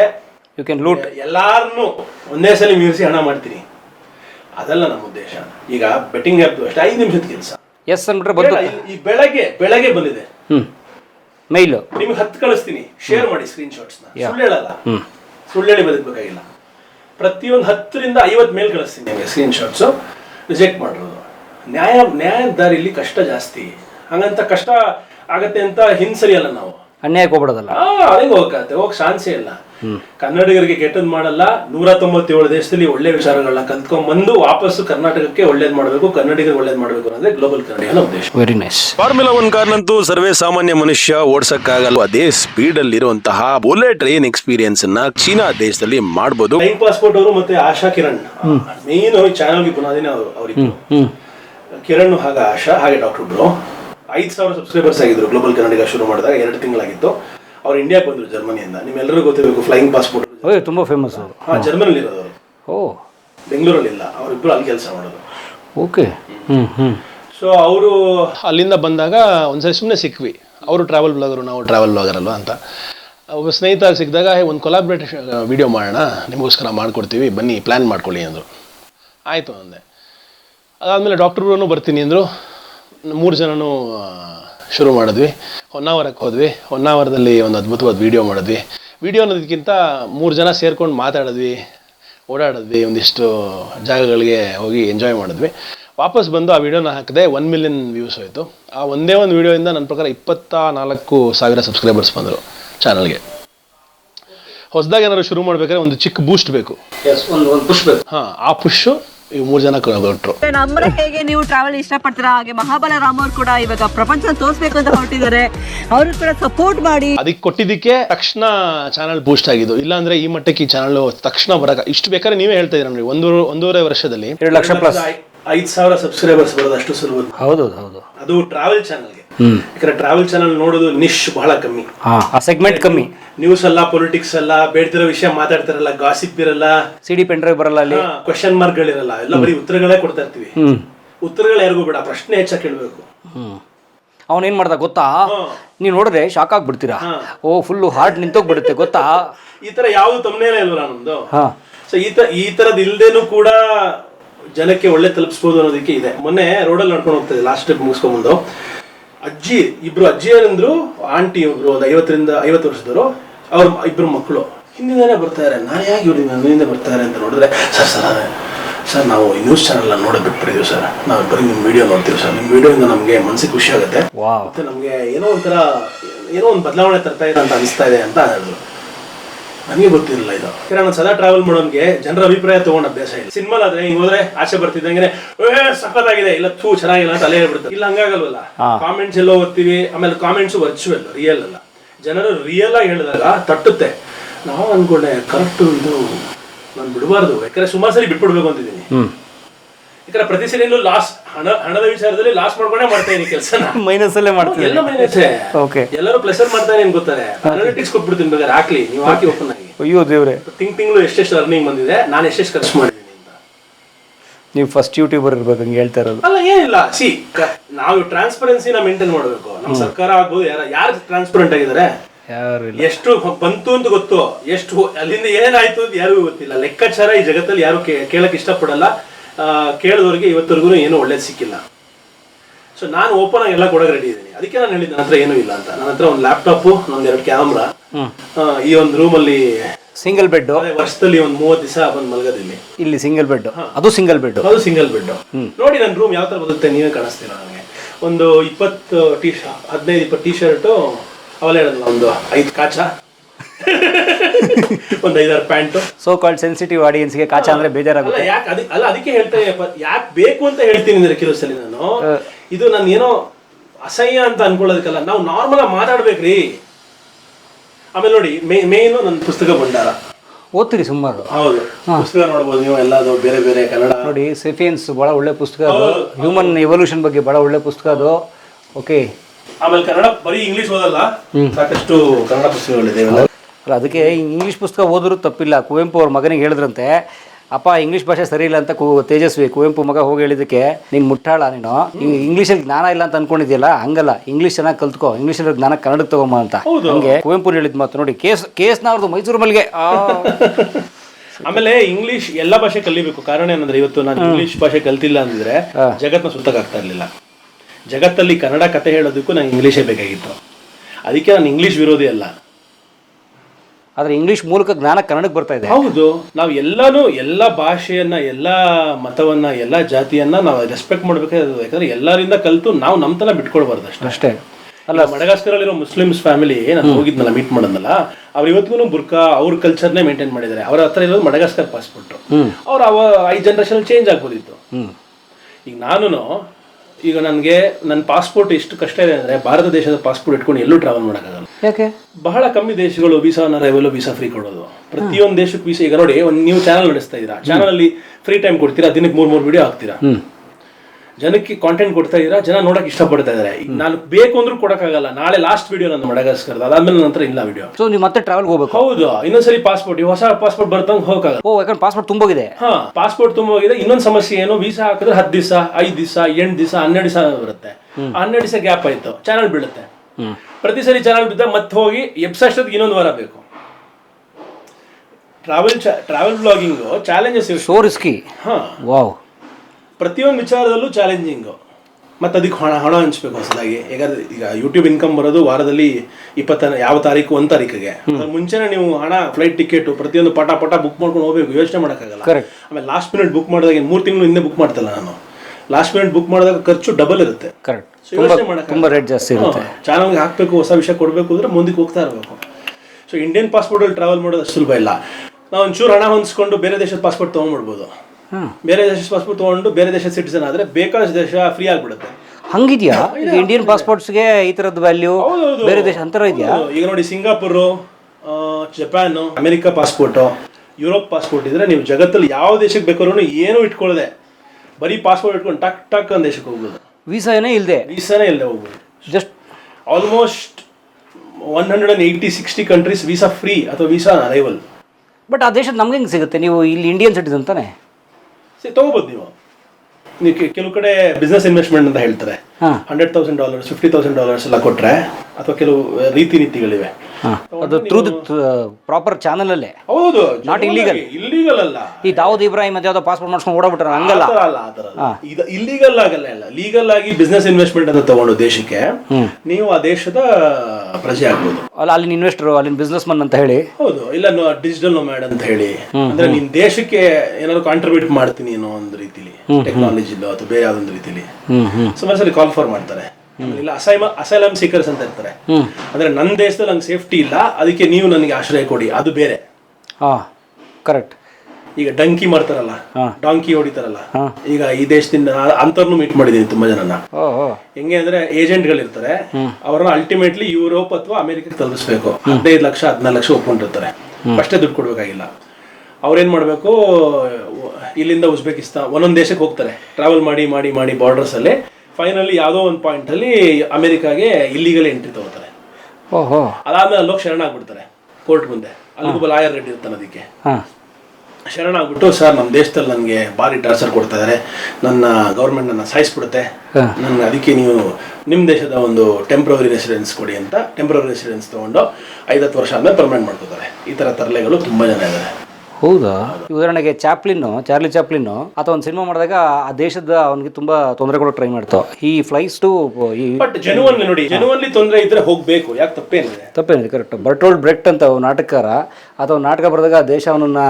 ಯು ಕ್ಯಾನ್ ಲೂಟ್ ಎಲ್ಲಾರನ್ನು ಒಂದೇ ಸಲ ಮೀರಿಸಿ ಹಣ ಮಾಡ್ತೀನಿ. ಅದಲ್ಲ ನಮ್ಮ ಉದ್ದೇಶ. ಈಗ ಬೆಟ್ಟಿಂಗ್ ಆ್ಯಪ್ ಅಷ್ಟೇ ಐದು ನಿಮಿಷದ ಕೆಲಸ. ಎಸ್ ಅಂದ್ಬಿಟ್ರೆ ಬಂದು ಈ ಬೆಳಗ್ಗೆ ಬೆಳಗ್ಗೆ ಬಂದಿದೆ. ಹ್ಮ್. ಮೈಲು ನಿಮ್ಗೆ ಹತ್ತು ಕಳಿಸ್ತೀನಿ. ಶೇರ್ ಮಾಡಿ ಸ್ಕ್ರೀನ್ ಶಾಟ್ಸ್ನ. ಸುಳ್ಳು ಹೇಳಲ್ಲ. ಸುಳ್ಳು ಹೇಳಿ ಬದುಕಬೇಕಾಗಿಲ್ಲ. ಪ್ರತಿಯೊಂದು ಹತ್ತರಿಂದ ಐವತ್ತು ಮೇಲ್ ಕಳಿಸ್ತೀನಿ ನಿಮಗೆ ಸ್ಕ್ರೀನ್ ಶಾಟ್ಸು ರಿಜೆಕ್ಟ್ ಮಾಡಿರೋದು ನ್ಯಾಯ, ನ್ಯಾಯದ ದಾರಿಲಿ ಕಷ್ಟ ಜಾಸ್ತಿ. ಹಂಗಂತ ಕಷ್ಟ ಆಗತ್ತೆ ಅಂತ ಹಿಂಸರಿಯಲ್ಲ ನಾವು. ಅನ್ಯಾಯಕ್ಕೆ ಹೋಗ್ಬಿಡೋದಲ್ಲ. ಅಲ್ಲಿಗೆ ಹೋಗತ್ತೆ ಹೋಗಕ್ ಚಾನ್ಸೇ ಇಲ್ಲ. ಕನ್ನಡಿಗರಿಗೆ ಕೆಟ್ಟದ್ ಮಾಡಲ್ಲ ನೂರ ತೊಂಬತ್ತೇಳು ದೇಶದಲ್ಲಿ ಒಳ್ಳೆ ವಿಚಾರಗಳನ್ನ ಕಲ್ತ್ಕೊಂಡ್ ಬಂದು ವಾಪಸ್ ಕರ್ನಾಟಕಕ್ಕೆ ಒಳ್ಳೇದ್ ಮಾಡಬೇಕು ಕನ್ನಡಿಗರಿಗೆ ಒಳ್ಳೇದ್ ಮಾಡಬೇಕು ಅಂದ್ರೆ ಗ್ಲೋಬಲ್ ಕನ್ನಡಿಗನ ಉದ್ದೇಶ. ವೆರಿ ನೈಸ್ ಫಾರ್ಮುಲಾ ಒನ್ ಕಾರ್ನಂತೂ ಸರ್ವೇ ಸಾಮಾನ್ಯ ಮನುಷ್ಯ ಓಡ್ಸಕ್ಕಾಗಲ್ಲ ಅದೇ ಸ್ಪೀಡ್ ಅಲ್ಲಿ ಇರುವಂತಹ ಬುಲೆಟ್ ಟ್ರೈನ್ ಎಕ್ಸ್ಪೀರಿಯನ್ಸ್ ಅನ್ನ ಚೀನಾ ದೇಶದಲ್ಲಿ ಮಾಡಬಹುದು ಟೈಮ್ ಪಾಸ್ಪೋರ್ಟ್ ಅವರು ಮತ್ತೆ ಆಶಾ ಕಿರಣ್. ಮೇನ್ ಚಾನಲ್ಗೆ ಬುನಾದಿನ ಅವರಿಗೆ ಕಿರಣ್ ಹಾಗೆ ಆಶಾ ಹಾಗೆ ಡಾಕ್ಟರ್ ಬ್ರೋ. ಐದು ಸಾವಿರ ಸಬ್ಸ್ಕ್ರೈಬರ್ಸ್ ಆಗಿದ್ರು ಗ್ಲೋಬಲ್ ಕನ್ನಡಿಗ ಶುರು ಮಾಡಿದಾಗ ಎರಡು ತಿಂಗಳಾಗಿತ್ತು. ಅವ್ರು ಇಂಡಿಯಾಗೆ ಬಂದ್ರು ಜರ್ಮನಿಯಿಂದ. ನಿಮ್ಮೆಲ್ಲರಿಗೂ ಗೊತ್ತಿರಬೇಕು ಫ್ಲೈಯಿಂಗ್ ಪಾಸ್ಪೋರ್ಟ್ ಓಯ್ ತುಂಬ ಫೇಮಸ್ ಅವರು. ಹಾಂ ಜರ್ಮನಿಲಿ ಇರೋದು ಓ. ಬೆಂಗಳೂರಲ್ಲಿ ಇಲ್ಲ ಅವರಿಬ್ಬರು ಅಲ್ಲಿ ಕೆಲಸ ಮಾಡೋದು. ಓಕೆ. ಹ್ಞೂ ಹ್ಞೂ ಸೊ ಅವರು ಅಲ್ಲಿಂದ ಬಂದಾಗ ಒಂದ್ಸರಿ ಸುಮ್ಮನೆ ಸಿಕ್ವಿ. ಅವರು ಟ್ರಾವೆಲ್ ಬ್ಲಾಗರು ನಾವು ಟ್ರಾವೆಲ್ ಬ್ಲಾಗರ್ ಅಲ್ವಾ ಅಂತ. ಒಬ್ಬ ಸ್ನೇಹಿತ ಸಿಕ್ಕಿದಾಗ ಒಂದು ಕೊಲಾಬ್ರೇಟೇಷನ್ ವಿಡಿಯೋ ಮಾಡೋಣ. ನಿಮಗೋಸ್ಕರ ಮಾಡ್ಕೊಡ್ತೀವಿ. ಬನ್ನಿ ಪ್ಲ್ಯಾನ್ ಮಾಡ್ಕೊಳ್ಳಿ ಅಂದರು. ಆಯಿತು ಅಂದೆ. ಅದಾದಮೇಲೆ ಡಾಕ್ಟ್ರು ಬರ್ತೀನಿ ಅಂದರು. ಮೂರು ಜನನೂ ಶುರು ಮಾಡಿದ್ವಿ. ಹೊನ್ನಾವರಕ್ಕೆ ಹೋದ್ವಿ. ಹೊನ್ನಾವರದಲ್ಲಿ ಒಂದು ಅದ್ಭುತವಾದ ವಿಡಿಯೋ ಮಾಡಿದ್ವಿ. ವಿಡಿಯೋ ಅನ್ನೋದಕ್ಕಿಂತ ಮೂರು ಜನ ಸೇರ್ಕೊಂಡು ಮಾತಾಡಿದ್ವಿ ಓಡಾಡಿದ್ವಿ ಒಂದಿಷ್ಟು ಜಾಗಗಳಿಗೆ ಹೋಗಿ ಎಂಜಾಯ್ ಮಾಡಿದ್ವಿ. ವಾಪಸ್ ಬಂದು ಆ ವೀಡಿಯೋನ ಹಾಕಿದೆ ಒನ್ ಮಿಲಿಯನ್ ವ್ಯೂಸ್ ಹೋಯಿತು. ಆ ಒಂದೇ ಒಂದು ವಿಡಿಯೋಯಿಂದ ನನ್ನ ಪ್ರಕಾರ ಇಪ್ಪತ್ತ ನಾಲ್ಕು ಸಾವಿರ ಸಬ್ಸ್ಕ್ರೈಬರ್ಸ್ ಬಂದರು ಚಾನಲ್ಗೆ ಹೊಸದಾಗಿ ಏನಾದ್ರು ಶುರು ಮಾಡ್ಬೇಕಾದ್ರೆ ಒಂದು ಚಿಕ್ಕ ಬೂಸ್ಟ್ ಬೇಕು. ಹಾಂ ಆ ಪುಷು ಮೂರು ಜನ ಕೊಟ್ಟರು ನಮ್ಮನೆ ಹೇಗೆ ನೀವು ಟ್ರಾವೆಲ್ ಇಷ್ಟಪಡ್ತೀರಾ? ಹಾಗೆ ಮಹಾಬಲ ರಾಮ್ ಅವ್ರು ಕೂಡ ಇವಾಗ ಪ್ರಪಂಚ ತೋರಿಸ್ಬೇಕು ಅಂತ ಹೊರಟಿದ್ದಾರೆ. ಅವರು ಕೂಡ ಸಪೋರ್ಟ್ ಮಾಡಿ. ಅದಕ್ಕೆ ಕೊಟ್ಟಿದ್ದಕ್ಕೆ ತಕ್ಷಣ ಚಾನಲ್ ಬೂಸ್ಟ್ ಆಗಿದ್ದು. ಇಲ್ಲಾಂದ್ರೆ ಈ ಮಟ್ಟಕ್ಕೆ ಈ ಚಾನಲ್ ತಕ್ಷಣ ಬರಕ ಇಷ್ಟು ಬೇಕಾದ್ರೆ ನೀವೇ ಹೇಳ್ತಾ ಇದ್ರಿ ನೋಡಿ ಒಂದು ಒಂದೂವರೆ ವರ್ಷದಲ್ಲಿ. ಎರಡು ಲಕ್ಷ ಪ್ಲಸ್ ಐದು ಸಾವಿರ ಸಬ್ಸ್ಕ್ರೈಬರ್ಸ್ ಬರೋದು ಅಷ್ಟು ಸುಲಭ. ಹೌದು ಹೌದು. ಅದು ಟ್ರಾವೆಲ್ ಚಾನಲ್ಗೆ ಯಾಕಂದ್ರೆ ಟ್ರಾವೆಲ್ ಚಾನಲ್ ನೋಡೋದು ನಿಶ್ ಬಹಳ ಕಮ್ಮಿ. ಆ ಸೆಗ್ಮೆಂಟ್ ಕಮ್ಮಿ. ನ್ಯೂಸ್ ಅಲ್ಲ ಪೊಲಿಟಿಕ್ಸ್ ಅಲ್ಲ ಬೇಡ್ತಿರೋ ವಿಷಯ ಮಾತಾಡ್ತಿರಲ್ಲ ಗಾಸಿಪ್ ಇರಲ್ಲ. ಸಿಡಿ ಪೆನ್ ಪೆಂಡ್ರೈವ್ ಬರಲ್ಲ ಅಲ್ಲಿ. ಕ್ವಶನ್ ಮಾರ್ಕ್ಗಳಿರಲ್ಲ ಎಲ್ಲ ಬರೀ ಉತ್ತರಗಳೇ ಕೊಡ್ತಾ ಇರ್ತೀವಿ ಉತ್ತರಗಳೇ ಯಾರಿಗೂ ಬೇಡ ಪ್ರಶ್ನೆ ಹೆಚ್ಚಾಗಿ ಕೇಳಬೇಕು. ಏನ್ ಮಾಡ್ದ ಗೊತ್ತಾ? ನೀವು ನೋಡಿದ್ರೆ ಶಾಕ್ ಆಗ್ಬಿಡ್ತೀರಾ? ಓ ಫುಲ್ ಹಾರ್ಟ್ ನಿಂತೋಗ್ಬಿಡುತ್ತೆ ಗೊತ್ತಾ? ಈ ತರ ಯಾವ್ದು ತಮ್ಮನೇನೇ ಇಲ್ವಲ್ಲ ನಮ್ದು? ಸೊ ಈ ತರ ಈ ತರದ್ ಇಲ್ದೇನು ಕೂಡ ಜನಕ್ಕೆ ಒಳ್ಳೆ ತಲುಪಿಸ್ಬೋದು ಅನ್ನೋದಕ್ಕೆ ಇದೆ. ಮೊನ್ನೆ ರೋಡಲ್ಲಿ ನಡ್ಕೊಂಡು ಹೋಗ್ತದೆ ಲಾಸ್ಟ್ ಟ್ರಿಪ್ ಮುಗಿಸ್ಕೊಂಬಂದು ಅಜ್ಜಿ ಇಬ್ರು ಅಜ್ಜಿಯರಂದ್ರು ಆಂಟಿ ಒಬ್ರು ಒಂದು ಐವತ್ತರಿಂದ ಐವತ್ತು ವರ್ಷದವರು ಅವ್ರ ಇಬ್ರು ಮಕ್ಕಳು. ಹಿಂದಿನೇ ಬರ್ತಾರೆ ನಾನು ಯಾಕೆ ಇವ್ರು ಹಿಂದೆ ಬರ್ತಾರೆ ಅಂತ ನೋಡಿದ್ರೆ ಸರ್ ಸರ್ ಸರ್ ನಾವು ನ್ಯೂಸ್ ಚಾನೆಲ್ ನೋಡೋದು ಬಿಟ್ಬಿಟ್ಟಿದ್ದೀವಿ ಸರ್. ನಾವು ಬರೀ ನಿಮ್ಮ ವಿಡಿಯೋ ನೋಡ್ತೀವಿ ಸರ್. ನಿಮ್ಮ ವಿಡಿಯೋಯಿಂದ ನಮಗೆ ಮನಸ್ಸಿಗೆ ಖುಷಿ ಆಗುತ್ತೆ. ಮತ್ತೆ ನಮಗೆ ಏನೋ ಒಂಥರ ಏನೋ ಒಂದು ಬದಲಾವಣೆ ತರ್ತಾ ಇದೆ ಅಂತ ಅನಿಸ್ತಾ ಇದೆ ಅಂತ ಹೇಳಿದ್ರು ನನಗೆ ಗೊತ್ತಿರಲಿಲ್ಲ ಇದು. ಕಿರಣ್ ನಾನು ಸದಾ ಟ್ರಾವೆಲ್ ಮಾಡೋನ್ಗೆ ಜನರ ಅಭಿಪ್ರಾಯ ತಗೊಂಡ ಅಭ್ಯಾಸ ಇಲ್ಲ. ಸಿನಿಮಾ ಆದ್ರೆ ಹಿಂಗ್ ಹೋದ್ರೆ ಆಚೆ ಬರ್ತಿದ್ದಂಗೆ ಏ ಸಖತ್ತಾಗಿದೆ. ಇಲ್ಲ ತೂ ಚೆನ್ನಾಗಿಲ್ಲ ಅಂತ ಅಲ್ಲೇ ಹೇಳ್ಬಿಡ್ತಾರೆ ಇಲ್ಲ ಹಂಗಾಗಲ್ವಲ್ಲ. ಕಾಮೆಂಟ್ಸ್ ಎಲ್ಲೋ ಓದ್ತೀವಿ. ಆಮೇಲೆ ಕಾಮೆಂಟ್ಸ್ ವರ್ಚುವಲ್ ರಿಯಲ್ ಅಲ್ಲ. ಜನರು ರಿಯಲ್ ಆಗಿ ಹೇಳಿದಾಗ ತಟ್ಟುತ್ತೆ. ನಾವು ಅನ್ಕೊಂಡೆ ಕರೆಕ್ಟ್ ಇದು ನಾನು ಬಿಡಬಾರ್ದು. ಯಾಕಂದ್ರೆ ಸುಮಾರು ಸರಿ ಬಿಟ್ಬಿಡ್ಬೇಕು ಅಂತಿದ್ದೀನಿ. ಯಾಕಂದ್ರೆ ಪ್ರತಿ ಸಲೂ ಲಾಸ್ ಹಣ ಹಣದ ವಿಚಾರದಲ್ಲಿ ಲಾಸ್ ಮಾಡ್ಕೊಂಡೇ ಮಾಡ್ತಾ ಇದೀನಿ ಕೆಲಸನ. ಮೈನಸ್ ಅಲ್ಲೇ ಮಾಡ್ತೀನಿ ಎಲ್ಲ ಮೈನಸ್ ಓಕೆ ಎಲ್ಲರೂ ಪ್ಲೆಸರ್ ಮಾಡ್ತಾನೆ ಏನ್ ಗೊತ್ತಾರೆ ಅನಾಲಿಟಿಕ್ಸ್ ಕೊಟ್ಬಿಡ್ತೀನಿ ಬೇಕಾದ್ರೆ ಹಾಕ್ಲಿ. ನೀವು ಹಾಕಿ ಓಪನ್ ಆಗಿ. ಅಯ್ಯೋ ದೇವ್ರೆ. ತಿಂಗ್ ತಿಂಗಳು ಎಷ್ಟೆಷ್ಟು ಅರ್ನಿಂಗ್ ಬಂದಿದೆ ನಾನು ಎಷ್ಟೆಷ್ಟು ಖರ್ಚು ಮಾಡಿದ್ದೀನಿ ಅಂತ. ನೀವು ಫಸ್ಟ್ ಯೂಟ್ಯೂಬರ್ ಇರ್ಬೇಕು ಹಂಗೆ ಹೇಳ್ತಾ ಇರೋದು. ಅಲ್ಲ ಏನಿಲ್ಲ. ಸಿ ನಾವು ಟ್ರಾನ್ಸ್ಪರೆನ್ಸಿನ ಮೇಂಟೈನ್ ಮಾಡಬೇಕು. ನಮ್ಮ ಸರ್ಕಾರ ಆಗ್ಬೋದು ಯಾರ ಯಾರು ಟ್ರಾನ್ಸ್ಪರೆಂಟ್ ಆಗಿದ್ದಾರೆ? ಯಾರು ಇಲ್ಲ. ಎಷ್ಟು ಬಂತು ಅಂತ ಗೊತ್ತು. ಎಷ್ಟು ಅಲ್ಲಿಂದ ಏನಾಯ್ತು ಅಂತ ಯಾರಿಗೂ ಗೊತ್ತಿಲ್ಲ. ಲೆಕ್ಕಾಚಾರ ಈ ಜಗತ್ತಲ್ಲಿ ಯಾರು ಕೇಳಕ್ ಇಷ್ಟಪಡಲ್ಲ. ಕೇಳಿದವ್ರಿಗೆ ಇವತ್ತರೆಗೂ ಏನೂ ಒಳ್ಳೇದು ಸಿಕ್ಕಿಲ್ಲ. ಸೊ ನಾನು ಓಪನ್ ಆಗಿ ಎಲ್ಲ ಕೊಡೋಕೆ ರೆಡಿ ಇದ್ದೀನಿ. ಅದಕ್ಕೆ ನಾನು ಹೇಳಿದ್ದೆ ನನ್ನ ಹತ್ರ ಏನೂ ಇಲ್ಲ ಅಂತ. ನನ್ನ ಹತ್ರ ಒಂದು ಲ್ಯಾಪ್ಟಾಪು ಒಂದು ಎರಡು ಕ್ಯಾಮ್ರಾ ಈ ಒಂದು ರೂಮಲ್ಲಿ ಸಿಂಗಲ್ ಬೆಡ್ ವರ್ಷದಲ್ಲಿ ಒಂದು ಮೂವತ್ತು ದಿವಸ ಬಂದು ಮಲಗೋದಿಲ್ಲಿ ಇಲ್ಲಿ. ಸಿಂಗಲ್ ಬೆಡ್ ಅದು ಸಿಂಗಲ್ ಬೆಡ್ ಅದು ಸಿಂಗಲ್ ಬೆಡ್ ನೋಡಿ ನನ್ನ ರೂಮ್ ಯಾವ ಥರ ಬರುತ್ತೆ ನೀವೇ ಕಾಣಿಸ್ತೀರ ನನಗೆ. ಒಂದು ಇಪ್ಪತ್ತು ಟಿ ಶರ್ಟ್ ಹದಿನೈದು ಇಪ್ಪತ್ತು ಟಿ ಶರ್ಟು ಅವಲೇ ಒಂದು ಐದು ಕಾಚ. ಒಂದು ಐದಾರು ಪ್ಯಾಂಟ್. ಸೋ ಕಾಲ್ಡ್ ಸೆನ್ಸಿಟಿವ್ ಆಡಿಯನ್ಸ್ಗೆ ಕಾಚ ಅಂದ್ರೆ ಬೇಜಾರಾಗುತ್ತೆ. ಯಾಕೆ ಅದಕ್ಕೆ ಅಲ್ಲ ಅದಕ್ಕೆ ಹೇಳ್ತಾ ಯಾಕೆ ಬೇಕು ಅಂತ ಹೇಳ್ತೀನಿ ಅಂದ್ರೆ ಕೆಲವು ಸಲ ನಾನು. ಇದು ನಾನು ಏನೋ ಅಸಹ್ಯ ಅಂತ ಅನ್ಕೊಳ್ಳೋದಕ್ಕಲ್ಲ ನಾವು ನಾರ್ಮಲ್ ಆಗಿ ಮಾತಾಡ್ಬೇಕ್ರಿ. ಆಮೇಲೆ ನೋಡಿ ಮೇ ಮೇಯ್ನು ನನ್ನ ಪುಸ್ತಕ ಭಂಡಾರ. ಓದ್ತೀರಿ ಸುಮಾರು. ಹೌದು. ಪುಸ್ತಕ ನೋಡ್ಬೋದು ನೀವು ಎಲ್ಲದು ಬೇರೆ ಬೇರೆ ಕನ್ನಡ. ನೋಡಿ ಸೆಫಿಯನ್ಸ್ ಬಹಳ ಒಳ್ಳೆ ಪುಸ್ತಕ ಅದು. ಹ್ಯೂಮನ್ ಎವಲ್ಯೂಷನ್ ಬಗ್ಗೆ ಬಹಳ ಒಳ್ಳೆ ಪುಸ್ತಕ ಅದು. ಓಕೆ ಆಮೇಲೆ ಕನ್ನಡ ಬರೀ ಇಂಗ್ಲಿಷ್ ಓದಲ್ಲ ಸಾಕಷ್ಟು ಕನ್ನಡ ಪುಸ್ತಕಗಳಿದೆ. ಅಲ್ಲ ಅದಕ್ಕೆ ಇಂಗ್ಲೀಷ್ ಪುಸ್ತಕ ಓದಿದ್ರು ತಪ್ಪಿಲ್ಲ. ಕುವೆಂಪು ಅವ್ರ ಮಗನಿಗೆ ಹೇಳಿದ್ರಂತೆ ಅಪ್ಪ ಇಂಗ್ಲೀಷ್ ಭಾಷೆ ಸರಿ ಇಲ್ಲ ಅಂತ ಕು ತೇಜಸ್ವಿ ಕುವೆಂಪು ಮಗ ಹೋಗಿ ಹೇಳಿದ್ದಕ್ಕೆ ನೀನು ಮುಟ್ಟಾಳ ನೀನು? ನೀವು ಇಂಗ್ಲೀಷಲ್ಲಿ ಜ್ಞಾನ ಇಲ್ಲ ಅಂತ ಅನ್ಕೊಂಡಿದ್ಯಲ್ಲ ಹಂಗಲ್ಲ. ಇಂಗ್ಲೀಷ್ ಚೆನ್ನಾಗಿ ಕಲ್ತ್ಕೋ. ಇಂಗ್ಲೀಷಲ್ಲಿ ಜ್ಞಾನ ಕನ್ನಡಕ್ಕೆ ತಗೊಂಬ ಅಂತ. ಹಂಗೆ ಕುವೆಂಪು ಹೇಳಿದ ಮಾತು ನೋಡಿ ಕೇಸ್ ಕೇಸ್ನವ್ರದ್ದು ಮೈಸೂರು ಮಲ್ಲಿಗೆ. ಆಮೇಲೆ ಇಂಗ್ಲಿಷ್ ಎಲ್ಲ ಭಾಷೆ ಕಲಿಬೇಕು. ಕಾರಣ ಏನಂದ್ರೆ ಇವತ್ತು ನಾನು ಇಂಗ್ಲಿಷ್ ಭಾಷೆ ಕಲ್ತಿಲ್ಲ ಅಂದ್ರೆ ಜಗತ್ನ ಸುತ್ತಕ್ಕಾಗ್ತಾ ಇರಲಿಲ್ಲ. ಜಗತ್ತಲ್ಲಿ ಕನ್ನಡ ಕತೆ ಹೇಳೋದಕ್ಕೂ ನಂಗೆ ಇಂಗ್ಲೀಷೇ ಬೇಕಾಗಿತ್ತು. ಅದಕ್ಕೆ ನಾನು ಇಂಗ್ಲಿಷ್ ವಿರೋಧಿ ಅಲ್ಲ. ಆದ್ರೆ ಇಂಗ್ಲಿಷ್ ಮೂಲಕ ಜ್ಞಾನ ಕನ್ನಡಕ್ಕೆ ಬರ್ತಾ ಇದೆ. ಹೌದು. ನಾವು ಎಲ್ಲಾನು ಎಲ್ಲ ಭಾಷೆಯನ್ನ ಎಲ್ಲ ಮತವನ್ನ ಎಲ್ಲ ಜಾತಿಯನ್ನ ನಾವು ರೆಸ್ಪೆಕ್ಟ್ ಮಾಡ್ಬೇಕಾದ್ರೆ ಯಾಕಂದ್ರೆ ಎಲ್ಲರಿಂದ ಕಲ್ತು ನಾವು ನಮ್ತನ ಬಿಟ್ಕೊಳ್ಬಾರ್ದು ಅಷ್ಟೇ. ಅಷ್ಟೇ. ಅಲ್ಲ ಮಡಗಾಸ್ಕರಲ್ಲಿರೋ ಮುಸ್ಲಿಮ್ಸ್ ಫ್ಯಾಮಿಲಿ ನಾನು ಹೋಗಿದ್ನಲ್ಲ ಮೀಟ್ ಮಾಡೋದಲ್ಲ ಅವ್ರು ಇವತ್ತಿಗೂ ಬುರ್ಕಾ ಅವ್ರ ಕಲ್ಚರ್ನೇ ಮೇಂಟೈನ್ ಮಾಡಿದ್ದಾರೆ ಅವ್ರ ಹತ್ರ ಇರೋದು ಮಡಗಾಸ್ಕರ್ ಪಾಸ್ಪೋರ್ಟ್ ಅವ್ರು ಅವ ಐದು ಜನರೇಷನ್ ಚೇಂಜ್ ಆಗ್ಬೋದಿತ್ತು. ಈಗ ನಾನು ಈಗ ನನಗೆ ನನ್ನ ಪಾಸ್ಪೋರ್ಟ್ ಎಷ್ಟು ಕಷ್ಟ ಇದೆ ಅಂದರೆ ಭಾರತ ದೇಶದ ಪಾಸ್ಪೋರ್ಟ್ ಇಟ್ಕೊಂಡು ಎಲ್ಲೂ ಟ್ರಾವೆಲ್ ಮಾಡೋಕ್ಕಾಗಲ್ಲ. ಯಾಕೆ? ಬಹಳ ಕಮ್ಮಿ ದೇಶಗಳು ವೀಸಾ ಅರೈವಲ್ ವೀಸಾ ಫ್ರೀ ಕೊಡೋದು. ಪ್ರತಿಯೊಂದು ದೇಶಕ್ಕೆ ವೀಸಾ ಈಗ ನೋಡಿ ಒಂದು ನೀವು ಚಾನಲ್ ನಡೆಸ್ತಾ ಇದ್ದೀರಾ? ಚಾನಲ್ ಅಲ್ಲಿ ಫ್ರೀ ಟೈಮ್ ಕೊಡ್ತೀರಾ? ದಿನಕ್ಕೆ ಮೂರ್ ಮೂರು ವಿಡಿಯೋ ಹಾಕ್ತೀರಾ? ಜನಕ್ಕೆ ಕಾಂಟೆಂಟ್ ಕೊಡ್ತಾ ಇದ್ದೀರಾ? ಜನ ನೋಡಕ್ ಇಷ್ಟಪಡ್ತಾ ಇದಾರೆ ನಾನು ಬೇಕು ಅಂದ್ರೂ ಕೊಡಕ್ಕಾಗಲ್ಲ. ನಾಳೆ ಲಾಸ್ಟ್ ವಿಡಿಯೋ ನಾನು ಮಡಗಾಸ್ಕರ್ದು ಅದಾದ್ಮೇಲೆ ನಂತರ ಇಲ್ಲ ವಿಡಿಯೋ ಸೊ ನೀವು ಮತ್ತೆ ಟ್ರಾವೆಲ್ ಹೋಗ್ಬೇಕು. ಹೌದು. ಇನ್ನೊಂದ್ಸರಿ ಪಾಸ್ಪೋರ್ಟ್ ಈ ಹೊಸ ಪಾಸ್ಪೋರ್ಟ್ ಬರ್ತಂಗ್ ಹೋಗಕ್ಕಾಗಲ್ಲ. ಓ ಯಾಕಂದ್ರೆ ಪಾಸ್ಪೋರ್ಟ್ ತುಂಬೋಗಿದೆ. ಹಾ ಪಾಸ್ಪೋರ್ಟ್ ತುಂಬ ಹೋಗಿದೆ ಇನ್ನೊಂದು ಸಮಸ್ಯೆ ಏನು? ವೀಸಾ ಹಾಕಿದ್ರೆ ಹತ್ತು ದಿವಸ ಐದು ದಿವಸ ಎಂಟು ದಿವಸ ಹನ್ನೆರಡು ದಿವಸ ಬರುತ್ತೆ. ಹನ್ನೆರಡು ದಿವಸ ಗ್ಯಾಪ್ ಆಯ್ತು. ಚಾನಲ್ ಬೀಳುತ್ತೆ. ಪ್ರತಿ ಸರಿ ಚಾನಲ್ ಬಿದ್ದ ಮತ್ತೆ ಹೋಗಿ ಎಬ್ಸಷ್ಟೊತ್ತಿಗೆ ಇನ್ನೊಂದು ವಾರ ಬೇಕು. Travel travel blogging challenges so risky ಹಾ. ವಾವ್ ಪ್ರತಿಯೊಂದು ವಿಚಾರದಲ್ಲೂ ಚಾಲೆಂಜಿಂಗು ಮತ್ತು ಅದಕ್ಕೆ ಹಣ ಹಣ ಹಂಚಬೇಕು ಹೊಸದಾಗಿ. ಯಾಕಂದ್ರೆ ಈಗ ಯೂಟ್ಯೂಬ್ ಇನ್ಕಮ್ ಬರೋದು ವಾರದಲ್ಲಿ ಇಪ್ಪತ್ತ ಯಾವ ತಾರೀಕು ಒಂದು ತಾರೀಕಿಗೆ. ಮುಂಚೆನೇ ನೀವು ಹಣ ಫ್ಲೈಟ್ ಟಿಕೆಟ್ ಪ್ರತಿಯೊಂದು ಪಟ ಪಟ ಬುಕ್ ಮಾಡ್ಕೊಂಡು ಹೋಗ್ಬೇಕು. ಯೋಚನೆ ಮಾಡೋಕ್ಕಾಗಲ್ಲ. ಆಮೇಲೆ ಲಾಸ್ಟ್ ಮಿನಿಟ್ ಬುಕ್ ಮಾಡಿದಾಗ ಮೂರು ತಿಂಗಳು ಹಿಂದೆ ಬುಕ್ ಮಾಡ್ತಲ್ಲ ನಾನು. ಲಾಸ್ಟ್ ಮಿನಿಟ್ ಬುಕ್ ಮಾಡಿದಾಗ ಖರ್ಚು ಡಬಲ್ ಇರುತ್ತೆ. ಕರೆಕ್ಟ್ So ತುಂಬ ಯೋಚ್ನೆ ಮಾಡಕ್ಕಾಗಲ್ಲ. ತುಂಬ ರೇಟ್ ಜಾಸ್ತಿ ಇರುತ್ತೆ. ಚಾನಲ್ಗೆ ಹಾಕಬೇಕು ಹೊಸ ವಿಷಯ ಕೊಡಬೇಕು ಅಂದ್ರೆ ಮುಂದಕ್ಕೆ ಹೋಗ್ತಾ ಇರಬೇಕು. ಸೊ ಇಂಡಿಯನ್ ಪಾಸ್ಪೋರ್ಟಲ್ಲಿ ಟ್ರಾವೆಲ್ ಮಾಡೋದು ಅಷ್ಟು ಸುಲಭ ಇಲ್ಲ. ನಾವು ಒಂಚೂರು ಹಣ ಹೊಂದಿಸ್ಕೊಂಡು ಬೇರೆ ದೇಶದ ಪಾಸ್ಪೋರ್ಟ್ ತೊಗೊಂಡ್ಬಿಡ್ಬೋದು. ಬೇರೆ ದೇಶದ ಪಾಸ್ಪೋರ್ಟ್ ತೊಗೊಂಡು ಬೇರೆ ದೇಶದ ಸಿಟಿಸನ್ ಆದ್ರೆ ಬೇಕಾದಷ್ಟು ದೇಶ ಫ್ರೀ ಆಗಿಬಿಡುತ್ತೆ. ಹಂಗಿದ್ಯಾ? ಇಂಡಿಯನ್ ಪಾಸ್ಪೋರ್ಟ್ಸ್ಗೆ ಈ ತರದ ವ್ಯಾಲ್ಯೂ ಬೇರೆ ದೇಶ ಅಂತರ ಇದೆಯಾ? ಈಗ ನೋಡಿ ಸಿಂಗಾಪುರ್ ಆ, Japan America passport Europe passport ಇದ್ರೆ ನೀವು ಜಗತ್ತಲ್ಲಿ ಯಾವ ದೇಶಕ್ಕೆ ಬೇಕಾದ್ರೂ ಏನು ಇಟ್ಕೊಳ್ಳದೆ. ಬರೀ ಪಾಸ್ಪೋರ್ಟ್ ಇಟ್ಕೊಂಡು ಟಕ್ ಟಕ್ ಒಂದು ದೇಶಕ್ಕೆ ಹೋಗ್ಬೋದು ವೀಸಾನೇ ಇಲ್ಲದೆ ವೀಸಾನೇ ಇಲ್ಲದೆ ಹೋಗ್ಬೋದು just almost one hundred and eighty sixty countries visa free ಅಥವಾ ವೀಸಾ ಅರೈವಲ್ ಬಟ್ ಆ ದೇಶದ ನಮ್ಗೆ ಹೆಂಗೆ ಸಿಗುತ್ತೆ? ನೀವು ಇಲ್ಲಿ ಇಂಡಿಯನ್ ಸಿಟಿಸನ್ ತಾನೆ? ಸರಿ ತೊಗೋಬೋದು ನೀವು. ನೀವು ಕೆಲವು ಕಡೆ ಬಿಸ್ನೆಸ್ ಇನ್ವೆಸ್ಟ್ಮೆಂಟ್ ಅಂತ ಹೇಳ್ತಾರೆ. Hundred thousand dollars fifty thousand dollars ಎಲ್ಲ ಕೊಟ್ರೆ ಅಥವಾ ಕೆಲವು ರೀತಿ ನೀತಿಗಳಿವೆ. ಅದು ಥ್ರೂ ದ ಪ್ರಾಪರ್ ಚಾನಲಲ್ಲೇ ಹೌದು ನಾಟ್ ಇಲ್ಲಿಗಲ್ ಇಲ್ಲಿಗಲ್ ಅಲ್ಲ. ಈ ದಾವೂದ್ ಇಬ್ರಾಹಿಂ ಅಂತ ಯಾವುದೋ ಪಾಸ್ಪೋರ್ಟ್ ಮಾಡ್ಸ್ಕೊಂಡು ಓಡಾಬಿಟ್ರೆ ಹಂಗಲ್ಲ ಅಲ್ಲ. ಅಲ್ಲ ಇದು ಇಲ್ಲಿಗಲ್ ಆಗಲ್ಲ ಅಲ್ಲ ಲೀಗಲ್ ಆಗಿ ಬಿಸ್ನೆಸ್ ಇನ್ವೆಸ್ಟ್ಮೆಂಟ್ ಅಂತ ತಗೊಂಡು ದೇಶಕ್ಕೆ ನೀವು ಆ ದೇಶದ ಪ್ರಜೆ ಆಗ್ಬೋದು. ಅಲ್ಲ ಅಲ್ಲಿನ ಇನ್ವೆಸ್ಟರ್ ಅಲ್ಲಿನ ಬಿಸ್ನೆಸ್ ಮನ್ ಅಂತ ಹೇಳಿ. ಹೌದು ಇಲ್ಲ ಡಿಜಿಟಲ್ ನೊಮ್ಯಾಡ್ ಅಂತ ಹೇಳಿ. ಅಂದ್ರೆ ನಿನ್ ದೇಶಕ್ಕೆ ಏನಾದ್ರು ಕಾಂಟ್ರಿಬ್ಯೂಟ್ ಮಾಡ್ತೀನಿ ಅನ್ನೋ ಒಂದು ರೀತಿಲಿ. ಟೆಕ್ನಾಲಜಿಲೋ ಅಥವಾ ಬೇರೆ ಯಾವ್ದೊಂದು ರೀತಿಲಿ. ಸುಮಾರು ಸಲ ಕಾಲ್ ಫಾರ್ ಮಾಡ್ತಾರೆ. ಇಲ್ಲ ಅಸೈಮ ಅಸೈಲಮ್ ಸೀಕರ್ಸ್ ಅಂತ ಇರ್ತಾರೆ. ಅಂದ್ರೆ ನನ್ನ ದೇಶದಲ್ಲಿ ನಂಗೆ ಸೇಫ್ಟಿ ಇಲ್ಲ ಅದಕ್ಕೆ ನೀವು ನನಗೆ ಆಶ್ರಯ ಕೊಡಿ ಅದು ಬೇರೆ. ಕರೆಕ್ಟ್ ಈಗ ಡಂಕಿ ಮಾಡ್ತಾರಲ್ಲ. ಡಾಂಕಿ ಹೊಡಿತಾರಲ್ಲ ಈಗ ಈ ದೇಶದಿಂದ ಅಂತರ್ನು ಮೀಟ್ ಮಾಡಿದ್ದೀನಿ ತುಂಬಾ ಜನನ ಹೆಂಗೆ ಅಂದ್ರೆ ಏಜೆಂಟ್ಗಳು ಇರ್ತಾರೆ ಅವ್ರನ್ನ ಅಲ್ಟಿಮೇಟ್ಲಿ ಯುರೋಪ್ ಅಥವಾ ಅಮೆರಿಕಕ್ಕೆ ತಲುಪಿಸ್ಬೇಕು. ಹದಿನೈದು ಲಕ್ಷ ಹದಿನಾಲ್ಕು ಲಕ್ಷ ಒಪ್ಕೊಂಡಿರ್ತಾರೆ. ಅಷ್ಟೇ ದುಡ್ಡು ಕೊಡ್ಬೇಕಾಗಿಲ್ಲ. ಅವ್ರೇನ್ ಮಾಡ್ಬೇಕು ಇಲ್ಲಿಂದ ಉಜ್ಬೇಕಿಸ್ತಾನ್ ಒಂದೊಂದು ದೇಶಕ್ಕೆ ಹೋಗ್ತಾರೆ. ಟ್ರಾವೆಲ್ ಮಾಡಿ ಮಾಡಿ ಮಾಡಿ ಬಾರ್ಡರ್ಸ್ ಅಲ್ಲಿ. ಫೈನಲಿ ಯಾವುದೋ ಒಂದು ಪಾಯಿಂಟ್ ಅಲ್ಲಿ ಅಮೆರಿಕಾಗೆ ಇಲ್ಲಿಗಲ್ ಎಂಟ್ರಿ ತಗೋತಾರೆ. ಓಹೋ. ಅದಾದ್ಮೇಲೆ ಅಲ್ಲೋಗಿ ಶರಣಾಗ್ಬಿಡ್ತಾರೆ ಕೋರ್ಟ್ ಮುಂದೆ. ಅಲ್ಲಿಗೊಬ್ಬ ಲಾಯರ್ ರೆಡ್ಡಿ ಇರ್ತಾನೆ ಅದಕ್ಕೆ. ಶರಣ ಶರಣಾಗ್ಬಿಟ್ಟು ಸರ್ ನಮ್ಮ ದೇಶದಲ್ಲಿ ನನಗೆ ಭಾರಿ ಟಾರ್ಚರ್ ಕೊಡ್ತಾ ಇದ್ದಾರೆ ನನ್ನ ಗೌರ್ಮೆಂಟ್ ನನ್ನ ಸಾಯಿಸ್ಬಿಡುತ್ತೆ. ನನ್ನ ಅದಕ್ಕೆ ನೀವು ನಿಮ್ಮ ದೇಶದ ಒಂದು ಟೆಂಪ್ರವರಿ ರೆಸಿಡೆನ್ಸ್ ಕೊಡಿ ಅಂತ ಟೆಂಪ್ರವರಿ ರೆಸಿಡೆನ್ಸ್ ತೊಗೊಂಡು ಐದತ್ತು ವರ್ಷ ಆದಮೇಲೆ ಪರ್ಮನೆಂಟ್ ಮಾಡ್ಕೋತಾರೆ. ಈ ಥರ ತರಲೆಗಳು ತುಂಬ ಜನ ಇದ್ದಾರೆ ಹೌದಾ? ಉದಾಹರಣೆಗೆ ಚಾಪ್ಲಿನ್ ಚಾರ್ಲಿ ಚಾಪ್ಲಿನ್ ಆತ ಒಂದು ಸಿನಿಮಾ ಮಾಡಿದಾಗ ಆ ದೇಶದ ಅವನಿಗೆ ತುಂಬಾ ತೊಂದರೆ ಕೊಡೋ ಟ್ರೈ ಮಾಡ್ತಾ. ಈ ಫ್ಲೈಸ್ ಟು ಈ ಬಟ್ ಜನುವನ್ ನೋಡಿ ಜನುವನ್ಲಿ ತೊಂದರೆ ಇದ್ರೆ ಹೋಗ್ಬೇಕು. ಯಾಕೆ ತಪ್ಪೇನಿದೆ? ತಪ್ಪೇನಿದೆ ಕರೆಕ್ಟ್ ಬರ್ಟೋಲ್ಡ್ ಬ್ರೆಕ್ಟ್ ಅಂತ ಒಬ್ಬ ನಾಟಕಕಾರ ಅಥವಾ ನಾಟಕ ಬರೆದಾಗ ದೇಶ ಅವನನ್ನ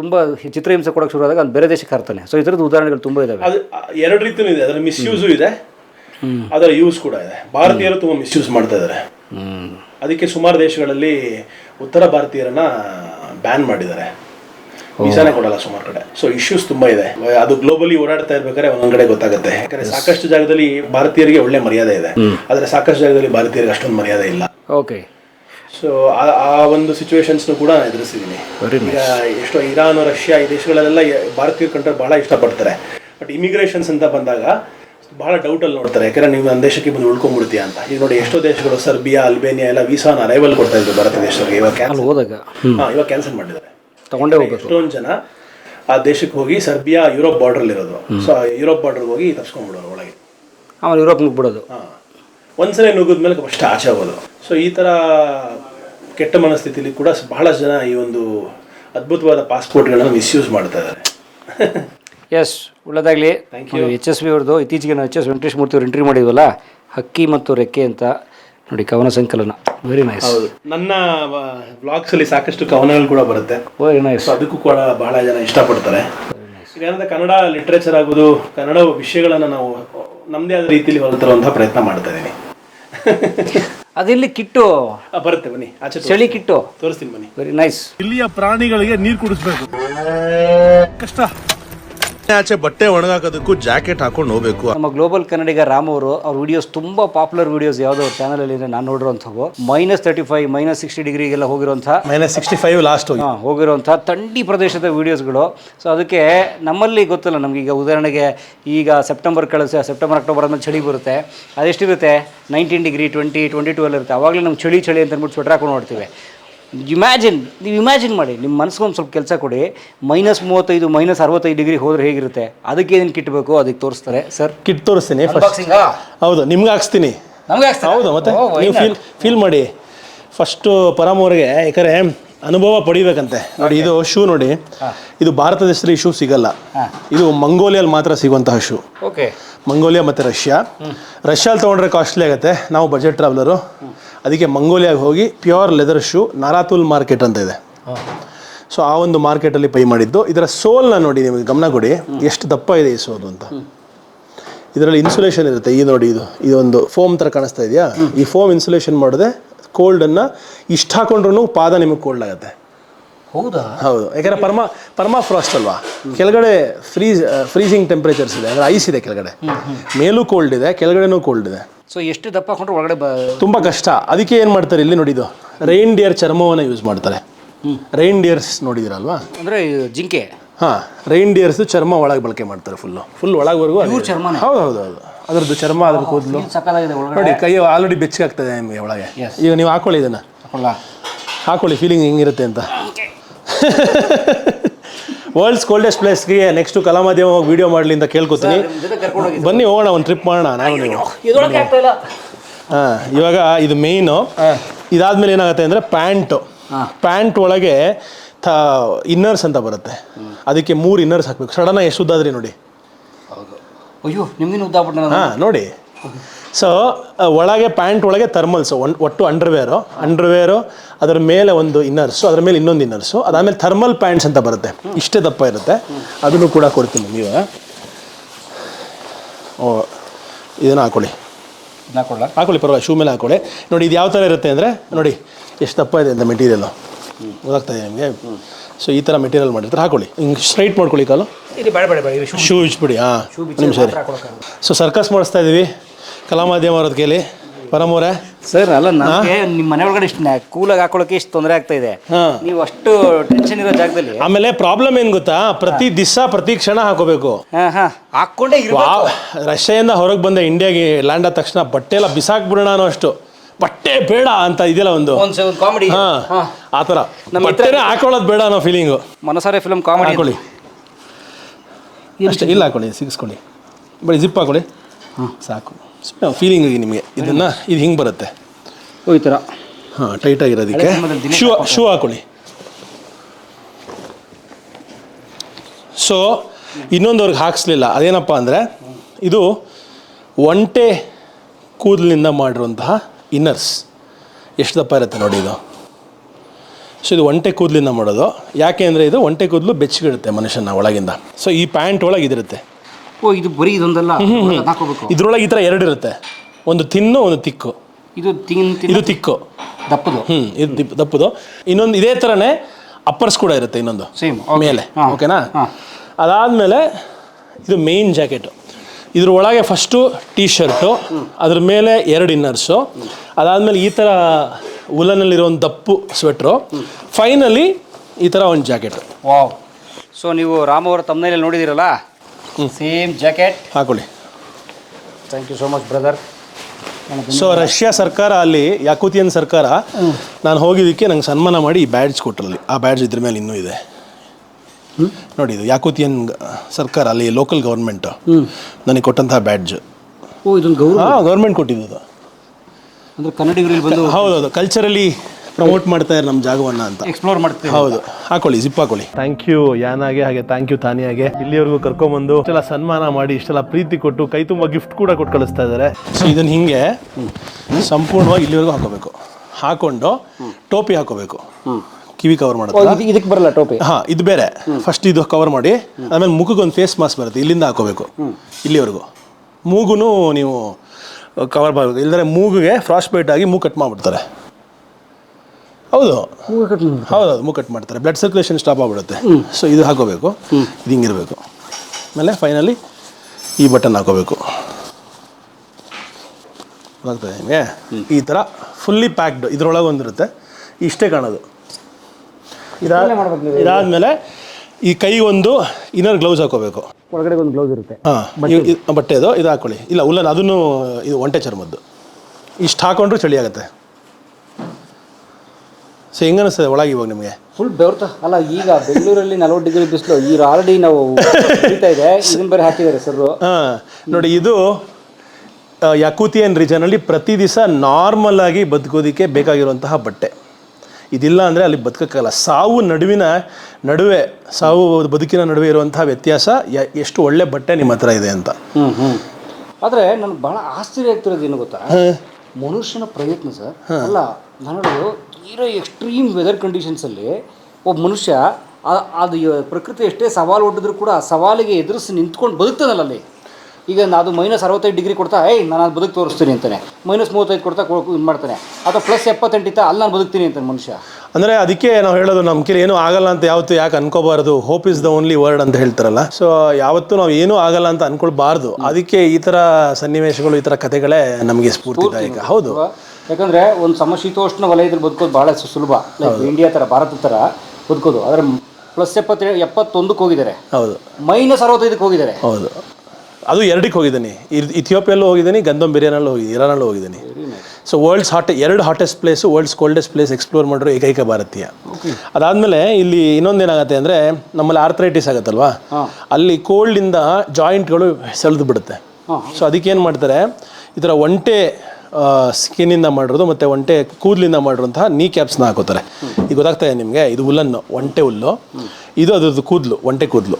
ತುಂಬ ಚಿತ್ರಹಿಂಸೆ ಕೊಡೋಕೆ ಶುರು ಆದಾಗ ಅವ್ನು ಬೇರೆ ದೇಶಕ್ಕೆ ಹಾರ್ತಾನೆ. ಸೊ ಈ ಉದಾಹರಣೆಗಳು ತುಂಬ ಇದಾವೆ. ಅದು ಎರಡು ರೀತಿ ಇದೆ. ಅದರ ಮಿಸ್ಯೂಸು ಇದೆ. ಅದರ ಯೂಸ್ ಕೂಡ ಇದೆ. ಭಾರತೀಯರು ತುಂಬ ಮಿಸ್ಯೂಸ್ ಮಾಡ್ತಾ ಇದ್ದಾರೆ ಅದಕ್ಕೆ ಸುಮಾರು ದೇಶಗಳಲ್ಲಿ ಉತ್ತರ ಭಾರತೀಯರನ್ನ ಬ್ಯಾನ್ ಮಾಡಿದ್ದಾರೆ. ವೀಸಾನೇ ಕೊಡಲ್ಲ ಸುಮಾರು ಕಡೆ. ಸೊ ಇಶ್ಯೂಸ್ ತುಂಬಾ ಇದೆ. ಅದು ಗ್ಲೋಬಲಿ ಓಡಾಡ್ತಾ ಇರ್ಬೇಕಾದ್ರೆ ಒಂದೊಂದ್ ಕಡೆ ಗೊತ್ತಾಗುತ್ತೆ. ಯಾಕಂದ್ರೆ ಸಾಕಷ್ಟು ಜಾಗದಲ್ಲಿ ಭಾರತೀಯರಿಗೆ ಒಳ್ಳೆ ಮರ್ಯಾದೆ ಇದೆ. ಆದ್ರೆ ಸಾಕಷ್ಟು ಜಾಗದಲ್ಲಿ ಭಾರತೀಯರಿಗೆ ಅಷ್ಟೊಂದು ಮರ್ಯಾದೆ ಇಲ್ಲ. ಓಕೆ ಸೊ ಆ ಒಂದು ಸಿಚುವೇಶನ್ಸ್ನು ಕೂಡ ನಾನು ಎದುರಿಸಿದ್ದೀನಿ ಈಗ ಎಷ್ಟೋ ಇರಾನ್ ರಷ್ಯಾ ಈ ದೇಶಗಳಲ್ಲೆಲ್ಲ ಭಾರತೀಯರು ಕಂಡ್ರೆ ಬಹಳ ಇಷ್ಟಪಡ್ತಾರೆ. ಬಟ್ ಇಮಿಗ್ರೇಷನ್ಸ್ ಅಂತ ಬಂದಾಗ ಬಹಳ ಡೌಟಲ್ಲಿ ನೋಡ್ತಾರೆ. ಯಾಕಂದ್ರೆ ನೀವು ನನ್ನ ದೇಶಕ್ಕೆ ಬಂದು ಉಳ್ಕೊಂಡ್ಬಿಡ್ತೀಯ ಅಂತ. ಈಗ ನೋಡಿ ಎಷ್ಟೋ ದೇಶಗಳು ಸರ್ಬಿಯಾ ಅಲ್ಬೇನಿಯಾ ಎಲ್ಲ ವೀಸಾನ ಅರೈವಲ್ ಕೊಡ್ತಾ ಇದ್ರು ಭಾರತ ದೇಶದವ್ರಿಗೆ. ಇವಾಗ ಕ್ಯಾನ್ಸಲ್ ಹೋದಾಗ? ಹಾಂ ಇವಾಗ ಕ್ಯಾನ್ಸಲ್ ಮಾಡಿದ್ದಾರೆ. ತಗೊಂಡೇ ಹೋಗ್ಬೇಕು. ಎಷ್ಟೊಂದು ಜನ ಆ ದೇಶಕ್ಕೆ ಹೋಗಿ ಸರ್ಬಿಯಾ ಯುರೋಪ್ ಬಾರ್ಡರ್ ಇರೋದು. ಸೊ ಯುರೋಪ್ ಬಾರ್ಡರ್ ಹೋಗಿ ತರ್ಸ್ಕೊಂಡ್ಬಿಡೋರು ಒಳಗೆ. ಆಮೇಲೆ ಯುರೋಪ್ ಮುಗ್ಬಿಡೋದು ಹಾಂ. ಒಂದ್ಸಲ ನುಗ್ಗಿದ್ಮೇಲೆ ಫಸ್ಟ್ ಆಚೆ ಹೋಗೋದು. ಸೊ ಈ ಥರ ಕೆಟ್ಟ ಮನಸ್ಥಿತಿಲಿ ಕೂಡ ಬಹಳಷ್ಟು ಜನ ಈ ಒಂದು ಅದ್ಭುತವಾದ ಪಾಸ್ಪೋರ್ಟ್ಗಳನ್ನ ಮಿಸ್ಯೂಸ್ ಮಾಡ್ತಾ ಇದ್ದಾರೆ. ಎಸ್ ಒಳ್ಳೆದಾಗಲಿ. ಎಚ್ ಎಸ್ ವಿ ಅವ್ರದ್ದು ಇತ್ತೀಚೆಗೆ ನಾವು ಎಚ್ ಎಸ್ ವೆಂಕಟೇಶ್ ಮೂರ್ತಿ ಅವ್ರು ಎಂಟ್ರಿ ಮಾಡಿದ್ವಲ್ಲ ಹಕ್ಕಿ ಮತ್ತು ರೆಕ್ಕೆ ಅಂತ ನೋಡಿ ಕವನ ಸಂಕಲನ. ವೆರಿ ನೈಸ್ ಹೌದು. ನನ್ನ ಬ್ಲಾಗ್ಸ್ ಅಲ್ಲಿ ಸಾಕಷ್ಟು ಕವನಗಳು ಕೂಡ ಬರುತ್ತೆ. ವೆರಿ ನೈಸ್ ಸೊ ಅದಕ್ಕೂ ಕೂಡ ಬಹಳ ಜನ ಇಷ್ಟಪಡ್ತಾರೆ. ಇದೇನಂದ್ರೆ ಏನಂದ್ರೆ ಕನ್ನಡ ಲಿಟ್ರೇಚರ್ ಆಗೋದು ಕನ್ನಡ ವಿಷಯಗಳನ್ನು ನಾವು ನಮ್ಮದೇ ಆದ ರೀತಿಯಲ್ಲಿ ಹೊರತರುವಂತಹ ಪ್ರಯತ್ನ ಮಾಡ್ತಾ ಇದ್ದೀನಿ ಅದೆಲ್ಲಿ ಕಿಟ್ಟು. ಆ, ಬರುತ್ತೆ ಬನ್ನಿ. ಆಚೆ. ಚಳಿ ಕಿಟ್ಟು. ತೋರಿಸ್ತೀನಿ ಬನ್ನಿ. ವೆರಿ ನೈಸ್ ಇಲ್ಲಿಯ ಪ್ರಾಣಿಗಳಿಗೆ ನೀರು ಕುಡಿಸ್ಬೇಕು. ಕಷ್ಟ. ಆಚೆ ಬಟ್ಟೆ ಒಣಗಾಕೋದಕ್ಕೂ ಜಾಕೆಟ್ ಹಾಕೊಂಡು ಹೋಗ್ಬೇಕು. ನಮ್ಮ ಗ್ಲೋಬಲ್ ಕನ್ನಡಿಗ ರಾಮ್ ಅವರು ಅವ್ರ ವಿಡಿಯೋಸ್ ತುಂಬಾ ಪಾಪ್ಯುಲರ್ ವಿಡಿಯೋಸ್ ಯಾವ್ದೋ ಚಾನಲ್ ಅಲ್ಲಿ ಇದೆ ನಾನು ನೋಡಿರುವಂಥವು. Minus thirty five minus sixty ಡಿಗ್ರಿಗೆಲ್ಲ ಹೋಗಿರುವಂತಹ ಮೈನಸ್ ಸಿಕ್ಸ್ಟಿ ಫೈವ್ ಲಾಸ್ಟ್ ಹಾ, ಹೋಗಿರೋಂಥ ಥಂಡಿ ಪ್ರದೇಶದ ವಿಡಿಯೋಸ್ಗಳು ಸೊ ಅದಕ್ಕೆ ನಮ್ಮಲ್ಲಿ ಗೊತ್ತಲ್ಲ ನಮ್ಗೆ ಈಗ ಉದಾಹರಣೆಗೆ ಈಗ ಸೆಪ್ಟೆಂಬರ್ ಕಳಿಸ ಸೆಪ್ಟೆಂಬರ್ ಅಕ್ಟೋಬರ್ ಆದ್ಮೇಲೆ ಚಳಿ ಬರುತ್ತೆ. ಅದೆಷ್ಟಿರುತ್ತೆ? Nineteen degree twenty twenty two ಅಲ್ಲಿ ಇರುತ್ತೆ ಅವಾಗಲೇ ನಮ್ಗೆ ಚಳಿ ಚಳಿ ಅಂತ ಅಂದ್ಬಿಟ್ಟು ಸ್ವೆಟರ್ ಹಾಕೊಂಡು ನೋಡ್ತೀವಿ ಇಮ್ಯಾಜಿನ್ ನೀವು ಇಮ್ಯಾಜಿನ್ ಮಾಡಿ ನಿಮ್ಮ ಮನಸ್ಸಿಗೊಂದು ಸ್ವಲ್ಪ ಕೆಲಸ ಕೊಡಿ ಮೈನಸ್ ಮೂವತ್ತೈದು ಮೈನಸ್ ಅರವತ್ತೈದು ಡಿಗ್ರಿ ಹೋದ್ರೆ ಹೇಗಿರುತ್ತೆ? ಅದಕ್ಕೆ ಏನೇನು ಕಿಟ್ಟಬೇಕು ಅದಕ್ಕೆ ತೋರಿಸ್ತಾರೆ ಸರ್ ಕಿಟ್ ತೋರಿಸ್ತೀನಿ ಫಸ್ಟ್ ಹೌದು ನಿಮ್ಗೆ ಹಾಕ್ಸ್ತೀನಿ. ನಮಗೆ ಹೌದು ಮತ್ತೆ ನೀವು ಫೀಲ್ ಫೀಲ್ ಮಾಡಿ. ಫಸ್ಟು ಪರಮ್ ಅವ್ರಿಗೆ ಯಾಕಂದ್ರೆ ಅನುಭವ ಪಡಿಬೇಕಂತೆ. ನೋಡಿ ಇದು ಶೂ ನೋಡಿ. ಇದು ಭಾರತ ದೇಶದಲ್ಲಿ ಈ ಶೂ ಸಿಗಲ್ಲ. ಇದು ಮಂಗೋಲಿಯಲ್ಲಿ ಮಾತ್ರ ಸಿಗುವಂತಹ ಶೂ ಓಕೆ ಮಂಗೋಲಿಯಾ ಮತ್ತು ರಷ್ಯಾ? ರಷ್ಯಾಲಿ ತೊಗೊಂಡ್ರೆ ಕಾಸ್ಟ್ಲಿ ಆಗುತ್ತೆ. ನಾವು ಬಜೆಟ್ ಟ್ರಾವೆಲರು ಅದಕ್ಕೆ ಮಂಗೋಲಿಯಾಗೆ ಹೋಗಿ ಪ್ಯೂರ್ ಲೆದರ್ ಶೂ ನರಾತುಲ್ ಮಾರ್ಕೆಟ್ ಅಂತ ಇದೆ. ಸೊ ಆ ಒಂದು ಮಾರ್ಕೆಟಲ್ಲಿ ಪೈ ಮಾಡಿದ್ದು. ಇದರ ಸೋಲ್ನ ನೋಡಿ ನಿಮಗೆ ಗಮನ ಕೊಡಿ. ಎಷ್ಟು ದಪ್ಪ ಇದೆ ಈ ಸೋಲು ಅಂತ. ಇದರಲ್ಲಿ ಇನ್ಸುಲೇಷನ್ ಇರುತ್ತೆ. ಈ ನೋಡಿ ಇದು. ಇದೊಂದು ಫೋಮ್ ಥರ ಕಾಣಿಸ್ತಾ ಇದೆಯಾ? ಈ ಫೋಮ್ ಇನ್ಸುಲೇಷನ್ ಮಾಡಿದೆ ಕೋಲ್ಡನ್ನು ಇಷ್ಟು ಹಾಕೊಂಡ್ರೂ ಪಾದ ನಿಮಗೆ ಕೋಲ್ಡ್ ಆಗುತ್ತೆ. ಹೌದಾ? ಹೌದು. ಯಾಕಂದ್ರೆ ಪರ್ಮಾ ಪರ್ಮಾ ಫ್ರಾಸ್ಟ್ ಅಲ್ವಾ? ಕೆಳಗಡೆ ಫ್ರೀಸ್ ಫ್ರೀಸಿಂಗ್ ಟೆಂಪ್ರೇಚರ್ಸ್ ಇದೆ. ಅಂದರೆ ಐಸ್ ಇದೆ ಕೆಳಗಡೆ. ಮೇಲೂ ಕೋಲ್ಡ್ ಇದೆ ಕೆಳಗಡೆನೂ ಕೋಲ್ಡ್ ಇದೆ. ಸೊ ಎಷ್ಟು ದಪ್ಪ ಹಾಕೊಂಡ್ರೆ ಒಳಗಡೆ ಬ ತುಂಬ ಕಷ್ಟ. ಅದಕ್ಕೆ ಏನು ಮಾಡ್ತಾರೆ ಇಲ್ಲಿ ನೋಡಿದ್ದು? ರೈನ್ ಡಿಯರ್ ಚರ್ಮವನ್ನು ಯೂಸ್ ಮಾಡ್ತಾರೆ. ರೈನ್ ಡಿಯರ್ಸ್ ನೋಡಿದಿರಲ್ವಾ? ಅಂದರೆ ಜಿಂಕೆ. ಹಾಂ ರೈನ್ ಡಿಯರ್ಸ್ ಚರ್ಮ ಒಳಗೆ ಬಳಕೆ ಮಾಡ್ತಾರೆ ಫುಲ್ಲು ಫುಲ್ ಒಳಗವರೆಗೂ ಚರ್ಮ? ಹೌದು ಹೌದು ಹೌದು. ಅದರದ್ದು ಚರ್ಮ ಅದ್ರ ಕೂದಲು. ನೋಡಿ ಕೈ ಆಲ್ರೆಡಿ ಬೆಚ್ಚಗಾಗ್ತದೆ ನಿಮಗೆ ಒಳಗೆ. ಈಗ ನೀವು ಹಾಕೊಳ್ಳಿ ಇದನ್ನು. ಹಾಕೊಳ್ಳಿ. ಫೀಲಿಂಗ್ ಹೆಂಗಿರುತ್ತೆ ಅಂತ. ವರ್ಲ್ಡ್ಸ್ ಕೋಲ್ಡೆಸ್ಟ್ ಪ್ಲೇಸ್ಗೆ ನೆಕ್ಸ್ಟ್ ಕಲಾಮಾಧ್ಯಮ ವಿಡಿಯೋ ಮಾಡಲಿ ಅಂತ ಕೇಳ್ಕೊತೀನಿ. ಬನ್ನಿ ಹೋಗೋಣ ಒಂದು ಟ್ರಿಪ್ ಮಾಡೋಣ ನಾನು ನೀವು. ಹಾಂ ಇವಾಗ ಇದು ಮೇಯ್ನು ಇದಾದ್ಮೇಲೆ ಏನಾಗುತ್ತೆ ಅಂದರೆ ಪ್ಯಾಂಟು ಪ್ಯಾಂಟ್ ಒಳಗೆ ಥ ಇನ್ನರ್ಸ್ ಅಂತ ಬರುತ್ತೆ. ಅದಕ್ಕೆ ಮೂರು ಇನ್ನರ್ಸ್ ಹಾಕ್ಬೇಕು. ಸಡನ್ನಾಗಿ ಎಷ್ಟು ಉದ್ದಾದ್ರಿ ನೋಡಿ. ಅಯ್ಯೋ ನಿಮ್ಗಿನ ಉದ್ದಾಗ್ಬಿಟ್ಟು ಹಾಂ ನೋಡಿ. ಸೊ ಒಳಗೆ ಪ್ಯಾಂಟ್ ಒಳಗೆ ಥರ್ಮಲ್ಸು ಒನ್ ಒಟ್ಟು ಅಂಡರ್ವೇರು ಅಂಡರ್ವೇರು ಅದರ ಮೇಲೆ ಒಂದು ಇನ್ನರ್ಸು ಅದರ ಮೇಲೆ ಇನ್ನೊಂದು ಇನ್ನರ್ಸು ಅದಾದಮೇಲೆ ಥರ್ಮಲ್ ಪ್ಯಾಂಟ್ಸ್ ಅಂತ ಬರುತ್ತೆ. ಇಷ್ಟೇ ದಪ್ಪ ಇರುತ್ತೆ. ಅದನ್ನು ಕೂಡ ಕೊಡ್ತೀನಿ ನೀವು. ಓ ಇದನ್ನು ಹಾಕೊಳ್ಳಿ. ಹಾಕೊಳ್ಳ? ಹಾಕೊಳ್ಳಿ ಪರವಾಗಿಲ್ಲ ಶೂ ಮೇಲೆ ಹಾಕೊಳ್ಳಿ. ನೋಡಿ ಇದು ಯಾವ ಥರ ಇರುತ್ತೆ ಅಂದರೆ ನೋಡಿ ಎಷ್ಟು ದಪ್ಪ ಇದೆ ಅಂತ ಮೆಟೀರಿಯಲು ಗೊತ್ತಾಗ್ತಾ ಇದೆ ನಿಮಗೆ? ಸೊ ಈ ಥರ ಮೆಟೀರಿಯಲ್ ಮಾಡಿರ್ತಾರೆ. ಹಾಕೊಳ್ಳಿ. ಹಿಂಗೆ ಸ್ಟ್ರೈಟ್ ಮಾಡ್ಕೊಳ್ಳಿ ಕಾಲು. ಶೂ ಇಚ್ಬಿಡಿ ಹಾಂ. ನಿಮ್ಮ ಸರಿ. ಸೊ ಸರ್ಕಸ್ ಮಾಡಿಸ್ತಾ ಇದ್ದೀವಿ ಕಲಾಮಾಧ್ಯಮ ಕೇಳಿ. ಪರಮೋರೆ ಸರ್ ಅಲ್ಲ ನನಗೆ ನಿಮ್ಮ ಮನೆ ಒಳಗಡೆ ಇಷ್ಟು ಕೂಲಾಗಿ ಹಾಕೊಳ್ಳೋಕೆ ಇಷ್ಟು ತೊಂದರೆ ಆಗ್ತಾ ಇದೆ. ಹಾಂ. ನೀವು ಅಷ್ಟು ಟೆನ್ಷನ್ ಇರೋ ಜಾಗದಲ್ಲಿ ಆಮೇಲೆ ಪ್ರಾಬ್ಲಮ್ ಏನು ಗೊತ್ತಾ? ಪ್ರತಿ ದಿವಸ ಪ್ರತಿ ಕ್ಷಣ ಹಾಕೋಬೇಕು. ಹಾಕೊಂಡೇ ಹಾ. ರಷ್ಯಾದಿಂದ ಹೊರಗೆ ಬಂದೆ ಇಂಡಿಯಾಗೆ ಲ್ಯಾಂಡ್ ಆದ ತಕ್ಷಣ ಬಟ್ಟೆ ಎಲ್ಲ ಬಿಸಾಕ್ಬಿಡೋಣ ಅನ್ನೋ ಅಷ್ಟು. ಬಟ್ಟೆ ಬೇಡ ಅಂತ ಇದೆಯಲ್ಲ ಒಂದು. ಕಾಮಿಡಿ ಹಾ ಹಾ. ಆ ಥರ. ನಮ್ಮ ಬಟ್ಟೆನೇ ಹಾಕೊಳ್ಳೋದು ಬೇಡ ಅನ್ನೋ ಫೀಲಿಂಗು ಮನಸಾರೆ ಫಿಲಮ್ ಕಾಮಿಡಿ ಹಾಕೊಳ್ಳಿ. ಅಷ್ಟೇ ಇಲ್ಲ ಹಾಕೊಳ್ಳಿ ಸಿಗಿಸ್ಕೊಳ್ಳಿ. ಬರೀ ಜಿಪ್ ಹಾಕೊಳ್ಳಿ. ಸಾಕು. ಫೀಲಿಂಗ್ ನಿಮಗೆ. ಇದನ್ನ ಇದು ಹಿಂಗೆ ಬರುತ್ತೆ. ಓ ಈ ಥರ ಹಾಂ ಟೈಟ್ ಸಿನಿಮಾದಲ್ಲಿ ದಿನೇಶ್ ಶೂ ಶೂ ಹಾಕೊಳ್ಳಿ. ಸೊ ಇನ್ನೊಂದವ್ರಿಗೆ ಹಾಕ್ಸ್ಲಿಲ್ಲ. ಅದೇನಪ್ಪ ಅಂದರೆ ಇದು ಒಂಟೆ ಕೂದಲಿನಿಂದ ಮಾಡಿರುವಂತಹ ಇನ್ನರ್ಸ್ ಎಷ್ಟು ದಪ್ಪ ಇರುತ್ತೆ ನೋಡಿ ಇದು. ಸೊ ಇದು ಒಂಟೆ ಕೂದಲಿಂದ ಮಾಡೋದು. ಯಾಕೆ ಅಂದರೆ ಇದು ಒಂಟೆ ಕೂದಲು ಬೆಚ್ಚಗಿಡುತ್ತೆ ಮನುಷ್ಯನ ಒಳಗಿಂದ. ಸೊ ಈ ಪ್ಯಾಂಟ್ ಒಳಗೆ ಇದಿರುತ್ತೆ. ಓ ಇದು ಬರೀ ಇದೊಂದಲ್ಲ. ಹಾಕೋಬೇಕು ಇದ್ರೊಳಗೆ ಈ ಥರ ಎರಡು ಇರುತ್ತೆ. ಒಂದು ತಿನ್ನು ಒಂದು ತಿಕ್ಕು. ಇದು ತಿನ್ ಇದು ತಿಕ್ಕು. ದಪ್ಪದು. ಹ್ಞೂ ಇದು ದಿಪ್ ದಪ್ಪದು. ಇನ್ನೊಂದು ಇದೇ ಥರನೇ ಅಪ್ಪರ್ಸ್ ಕೂಡ ಇರುತ್ತೆ ಇನ್ನೊಂದು. ಸೇಮ್ ಮೇಲೆ ಓಕೆನಾ? ಅದಾದಮೇಲೆ ಇದು ಮೇನ್ ಜಾಕೆಟು ಇದ್ರ ಒಳಗೆ ಫಸ್ಟು ಟೀ ಶರ್ಟು ಅದ್ರ ಮೇಲೆ ಎರಡು ಇನ್ನರ್ಸು ಅದಾದಮೇಲೆ ಈ ಥರ ಉಲನಲ್ಲಿರೋ ಒಂದು ದಪ್ಪು ಸ್ವೆಟ್ರು ಫೈನಲಿ ಈ ಥರ ಒಂದು ಜಾಕೆಟು ವಾವ್ ಸೊ ನೀವು ರಾಮ್ ಅವರ ತಮ್ಮನೇಲಿ ನೋಡಿದಿರಲ್ಲ? Same jacket. ಹಾಕೊಳ್ಳಿ thank you so much brother so Russia ಸರ್ಕಾರ ಅಲ್ಲಿ ಯಾಕೂತಿಯನ್ ಸರ್ಕಾರ ನಾನು ಹೋಗಿದ್ದಕ್ಕೆ ನಂಗೆ ಸನ್ಮಾನ ಮಾಡಿ ಈ ಬ್ಯಾಡ್ಜ್ ಕೊಟ್ಟರಲ್ಲಿ ಆ ಬ್ಯಾಡ್ಜ್ ಇದ್ರ ಮೇಲೆ ಇನ್ನೂ ಇದೆ. ನೋಡಿ ಇದು ಯಾಕೂತಿಯನ್ ಸರ್ಕಾರ ಅಲ್ಲಿ ಲೋಕಲ್ ಗೌರ್ಮೆಂಟ್ ನನಗೆ ಕೊಟ್ಟಂತಹ ಬ್ಯಾಡ್ಜ್ ಓ ಇದೊಂದು ಗೌರ್ಮೆಂಟ್ ಕೊಟ್ಟಿದ್ದು ಅಂದ್ರೆ ಕನ್ನಡಿಗರಲ್ಲಿ ಬಂದು ಹೌದೌದು. ಕಲ್ಚರಲಿ ಪ್ರಮೋಟ್ ಮಾಡ್ತಾ ಇದ್ದಾರೆ ನಮ್ಮ ಜಾಗವನ್ನ ಅಂತ. ಎಕ್ಸ್ಪ್ಲೋರ್ ಮಾಡ್ತೀವಿ. ಹೌದು. ಹಾಕೊಳ್ಳಿ ಜಿಪ್ ಹಾಕೊಳ್ಳಿ. ಥ್ಯಾಂಕ್ ಯು ಯಾನಾಗೆ ಹಾಗೆ ಥ್ಯಾಂಕ್ ಯು ತಾನಿಯಾಗೆ ಇಲ್ಲಿವರೆಗೂ ಕರ್ಕೊಂಬಂದು ಇಷ್ಟೆಲ್ಲ ಸನ್ಮಾನ ಮಾಡಿ ಇಷ್ಟೆಲ್ಲ ಪ್ರೀತಿ ಕೊಟ್ಟು ಕೈ ತುಂಬ ಗಿಫ್ಟ್ ಕೂಡ ಕೊಟ್ಟು ಕಳಿಸ್ತಾ ಇದ್ದಾರೆ ಸೊ ಇದನ್ನ ಹಿಂಗೆ ಸಂಪೂರ್ಣವಾಗಿ ಇಲ್ಲಿವರೆಗೂ ಹಾಕೋಬೇಕು. ಹಾಕೊಂಡು ಟೋಪಿ ಹಾಕೋಬೇಕು. ಕಿವಿ ಕವರ್ ಮಾಡೋದು ಇದಕ್ಕೆ ಬರಲ್ಲ ಟೋಪಿ? ಹಾ ಇದು ಬೇರೆ. ಫಸ್ಟ್ ಇದು ಕವರ್ ಮಾಡಿ ಆಮೇಲೆ ಮುಖಕ್ಕೆ ಒಂದು ಫೇಸ್ ಮಾಸ್ಕ್ ಬರುತ್ತೆ. ಇಲ್ಲಿಂದ ಹಾಕೋಬೇಕು. ಇಲ್ಲಿವರೆಗೂ. ಮೂಗುನು ನೀವು ಕವರ್ ಮಾಡಬೇಕು ಇಲ್ಲದ್ರೆ ಮೂಗಿಗೆ ಫ್ರಾಸ್ಟ್ ಬೈಟ್ ಆಗಿ ಮೂಗು ಕಟ್ ಮಾಡಿಬಿಡ್ತಾರೆ. ಹೌದು. ಹೌದೌದು ಮೂ ಕಟ್ ಮಾಡ್ತಾರೆ. ಬ್ಲಡ್ ಸರ್ಕ್ಯುಲೇಷನ್ ಸ್ಟಾಪ್ ಆಗ್ಬಿಡುತ್ತೆ. ಸೊ ಇದು ಹಾಕೋಬೇಕು. ಇದು ಹಿಂಗಿರಬೇಕು. ಆಮೇಲೆ ಫೈನಲಿ ಈ ಬಟನ್ ಹಾಕೋಬೇಕು. ಗೊತ್ತಾಗ್ತದೆ ನಿಮಗೆ? ಈ ಥರ ಫುಲ್ಲಿ ಪ್ಯಾಕ್ಡ್ ಇದ್ರೊಳಗೆ ಒಂದಿರುತ್ತೆ. ಇಷ್ಟೇ ಕಾಣೋದು. ಇದಾದ ಇದಾದಮೇಲೆ ಈ ಕೈ ಒಂದು ಇನ್ನರ್ ಗ್ಲೌಸ್ ಹಾಕೋಬೇಕು. ಒಳಗಡೆ ಒಂದು ಗ್ಲೌಸ್ ಇರುತ್ತೆ. ಹಾಂ ಬಟ್ಟೆದು ಇದು ಹಾಕೊಳ್ಳಿ. ಇಲ್ಲ ಉಲ್ಲನ್ ಅದನ್ನು ಇದು ಒಂಟೆ ಚರ್ಮದ್ದು. ಇಷ್ಟು ಹಾಕೊಂಡ್ರೂ ಚಳಿ ಆಗುತ್ತೆ. ಸೊ ಹೆಂಗೆ ಅನಿಸ್ತದೆ ಒಳಗೆ ಇವಾಗ ನಿಮಗೆ? ಫುಲ್ ಬೆವರ್ತ. ಅಲ್ಲ ಈಗ ಬೆಂಗಳೂರಲ್ಲಿ ನಲವತ್ತು ಡಿಗ್ರಿ ಬಿಸಿಲು ಈಗ ಆಲ್ರೆಡಿ ನಾವು ಇದೆ. ಇದನ್ನ ಬೇರೆ ಹಾಕಿದ್ದಾರೆ ಸರ್ ಹಾಂ ನೋಡಿ ಇದು ಯಕೂತಿಯನ್ ರೀಜನಲ್ಲಿ ಪ್ರತಿ ದಿವಸ ನಾರ್ಮಲ್ ಆಗಿ ಬದುಕೋದಕ್ಕೆ ಬೇಕಾಗಿರುವಂತಹ ಬಟ್ಟೆ. ಇದಿಲ್ಲ ಅಂದರೆ ಅಲ್ಲಿ ಬದುಕೋಕ್ಕಾಗಲ್ಲ. ಸಾವು ನಡುವಿನ ನಡುವೆ ಸಾವು ಬದುಕಿನ ನಡುವೆ ಇರುವಂತಹ ವ್ಯತ್ಯಾಸ ಎಷ್ಟು ಒಳ್ಳೆ ಬಟ್ಟೆ ನಿಮ್ಮ ಹತ್ರ ಇದೆ ಅಂತ. ಆದ್ರೆ ನನಗೆ ಬಹಳ ಆಶ್ಚರ್ಯ ಆಗ್ತಿರೋದು ಏನು ಗೊತ್ತಾ? ಮನುಷ್ಯನ ಪ್ರಯತ್ನ ಸರ್ ಅಲ್ಲ ನಾನು ತೀರಾ ಎಕ್ಸ್ಟ್ರೀಮ್ ವೆದರ್ ಕಂಡೀಷನ್ಸಲ್ಲಿ ಒಬ್ಬ ಮನುಷ್ಯ ಅದು ಪ್ರಕೃತಿ ಎಷ್ಟೇ ಸವಾಲು ಒಡ್ಡಿದ್ರು ಕೂಡ ಆ ಸವಾಲಿಗೆ ಎದುರಿಸಿ ನಿಂತ್ಕೊಂಡು ಬದುಕ್ತಾನಲ್ಲ ಅಲ್ಲಿ. ಈಗ ಅದು ಮೈನಸ್ ಅರವತ್ತೈದು ಡಿಗ್ರಿ ಕೊಡ್ತಾ ಏಯ್ ನಾನು ಅದು ಬದುಕು ತೋರಿಸ್ತೀನಿ ಅಂತಾನೆ. ಮೈನಸ್ ಮೂವತ್ತೈದು ಕೊಡ್ತಾ ಇದು ಮಾಡ್ತಾನೆ. ಅಥವಾ ಪ್ಲಸ್ ಎಪ್ಪತ್ತೆಂಟು ಇತ್ತ ಅಲ್ಲಿ ನಾನು ಬದುಕ್ತೀನಿ ಅಂತಾನೆ ಮನುಷ್ಯ. ಅಂದರೆ ಅದಕ್ಕೆ ನಾವು ಹೇಳೋದು ನಮ್ಮ ಕಿರಿ ಏನೂ ಆಗಲ್ಲ ಅಂತ ಯಾವತ್ತು ಯಾಕೆ ಅನ್ಕೋಬಾರ್ದು? Hope is the only word ಅಂತ ಹೇಳ್ತಾರಲ್ಲ. ಸೊ ಯಾವತ್ತೂ ನಾವು ಏನೂ ಆಗಲ್ಲ ಅಂತ ಅನ್ಕೊಳ್ಬಾರ್ದು. ಅದಕ್ಕೆ ಈ ಥರ ಸನ್ನಿವೇಶಗಳು ಈ ಥರ ಕಥೆಗಳೇ ನಮಗೆ ಸ್ಫೂರ್ತಿದಾಯಕ. ಹೌದು? ಯಾಕಂದ್ರೆ ಒಂದು ಸಮಶೀತೋಷ್ಣ ವಲಯದಲ್ಲಿ ಬದುಕೋದು ಬಹಳ ಸು- ಸುಲಭ. ಲೈಕ್ ಇಂಡಿಯಾ ಥರ ಭಾರತ ಥರ ಬದುಕೋದು. ಆದರೆ ಪ್ಲಸ್ ಎಪ್ಪತ್ತೇಳು ಎಪ್ಪತ್ತೊಂದಕ್ಕೆ ಹೋಗಿದ್ದಾರೆ. ಹೌದು. ಮೈನಸ್ ಅರವತ್ತೈದಕ್ಕೆ ಹೋಗಿದ್ದಾರೆ. ಹೌದು. ಅದು ಎರಡಕ್ಕೆ ಹೋಗಿದ್ದೀನಿ. ಇಥಿಯೋಪಿಯಲ್ಲೂ ಹೋಗಿದ್ದೀನಿ ಗಂಧಮ್ ಬಿರಿಯಾನಲ್ಲೂ ಹೋಗಿ ಇರಾನಲ್ಲೂ ಹೋಗಿದ್ದೀನಿ. ಸೊ ವರ್ಲ್ಡ್ಸ್ ಹಾಟ್ ಎರಡು hottest place world's coldest place explore ಮಾಡಿರೋ ಏಕೈಕ ಭಾರತೀಯ. ಅದಾದಮೇಲೆ ಇಲ್ಲಿ ಇನ್ನೊಂದೇನಾಗುತ್ತೆ ಅಂದರೆ ನಮ್ಮಲ್ಲಿ ಆರ್ಥ್ರೈಟಿಸ್ ಆಗುತ್ತಲ್ವಾ? ಅಲ್ಲಿ ಕೋಲ್ಡಿಂದ ಜಾಯಿಂಟ್ಗಳು ಸೆಳೆದು ಬಿಡುತ್ತೆ. ಸೊ ಅದಕ್ಕೇನು ಮಾಡ್ತಾರೆ? ಈ ಥರ ಒಂಟೆ ಸ್ಕಿನ್ನಿಂದ ಮಾಡಿರೋದು ಮತ್ತು ಒಂಟೆ ಕೂದಲಿಂದ ಮಾಡಿರುವಂತಹ ನೀ ಕ್ಯಾಪ್ಸ್ನ ಹಾಕೋತಾರೆ. ಈಗ ಗೊತ್ತಾಗ್ತಾ ಇದೆ ನಿಮಗೆ ಇದು ಹುಲ್ಲನ್ನು ಒಂಟೆ ಹುಲ್ಲು. ಇದು ಅದ್ರದ್ದು ಕೂದಲು ಒಂಟೆ ಕೂದಲು.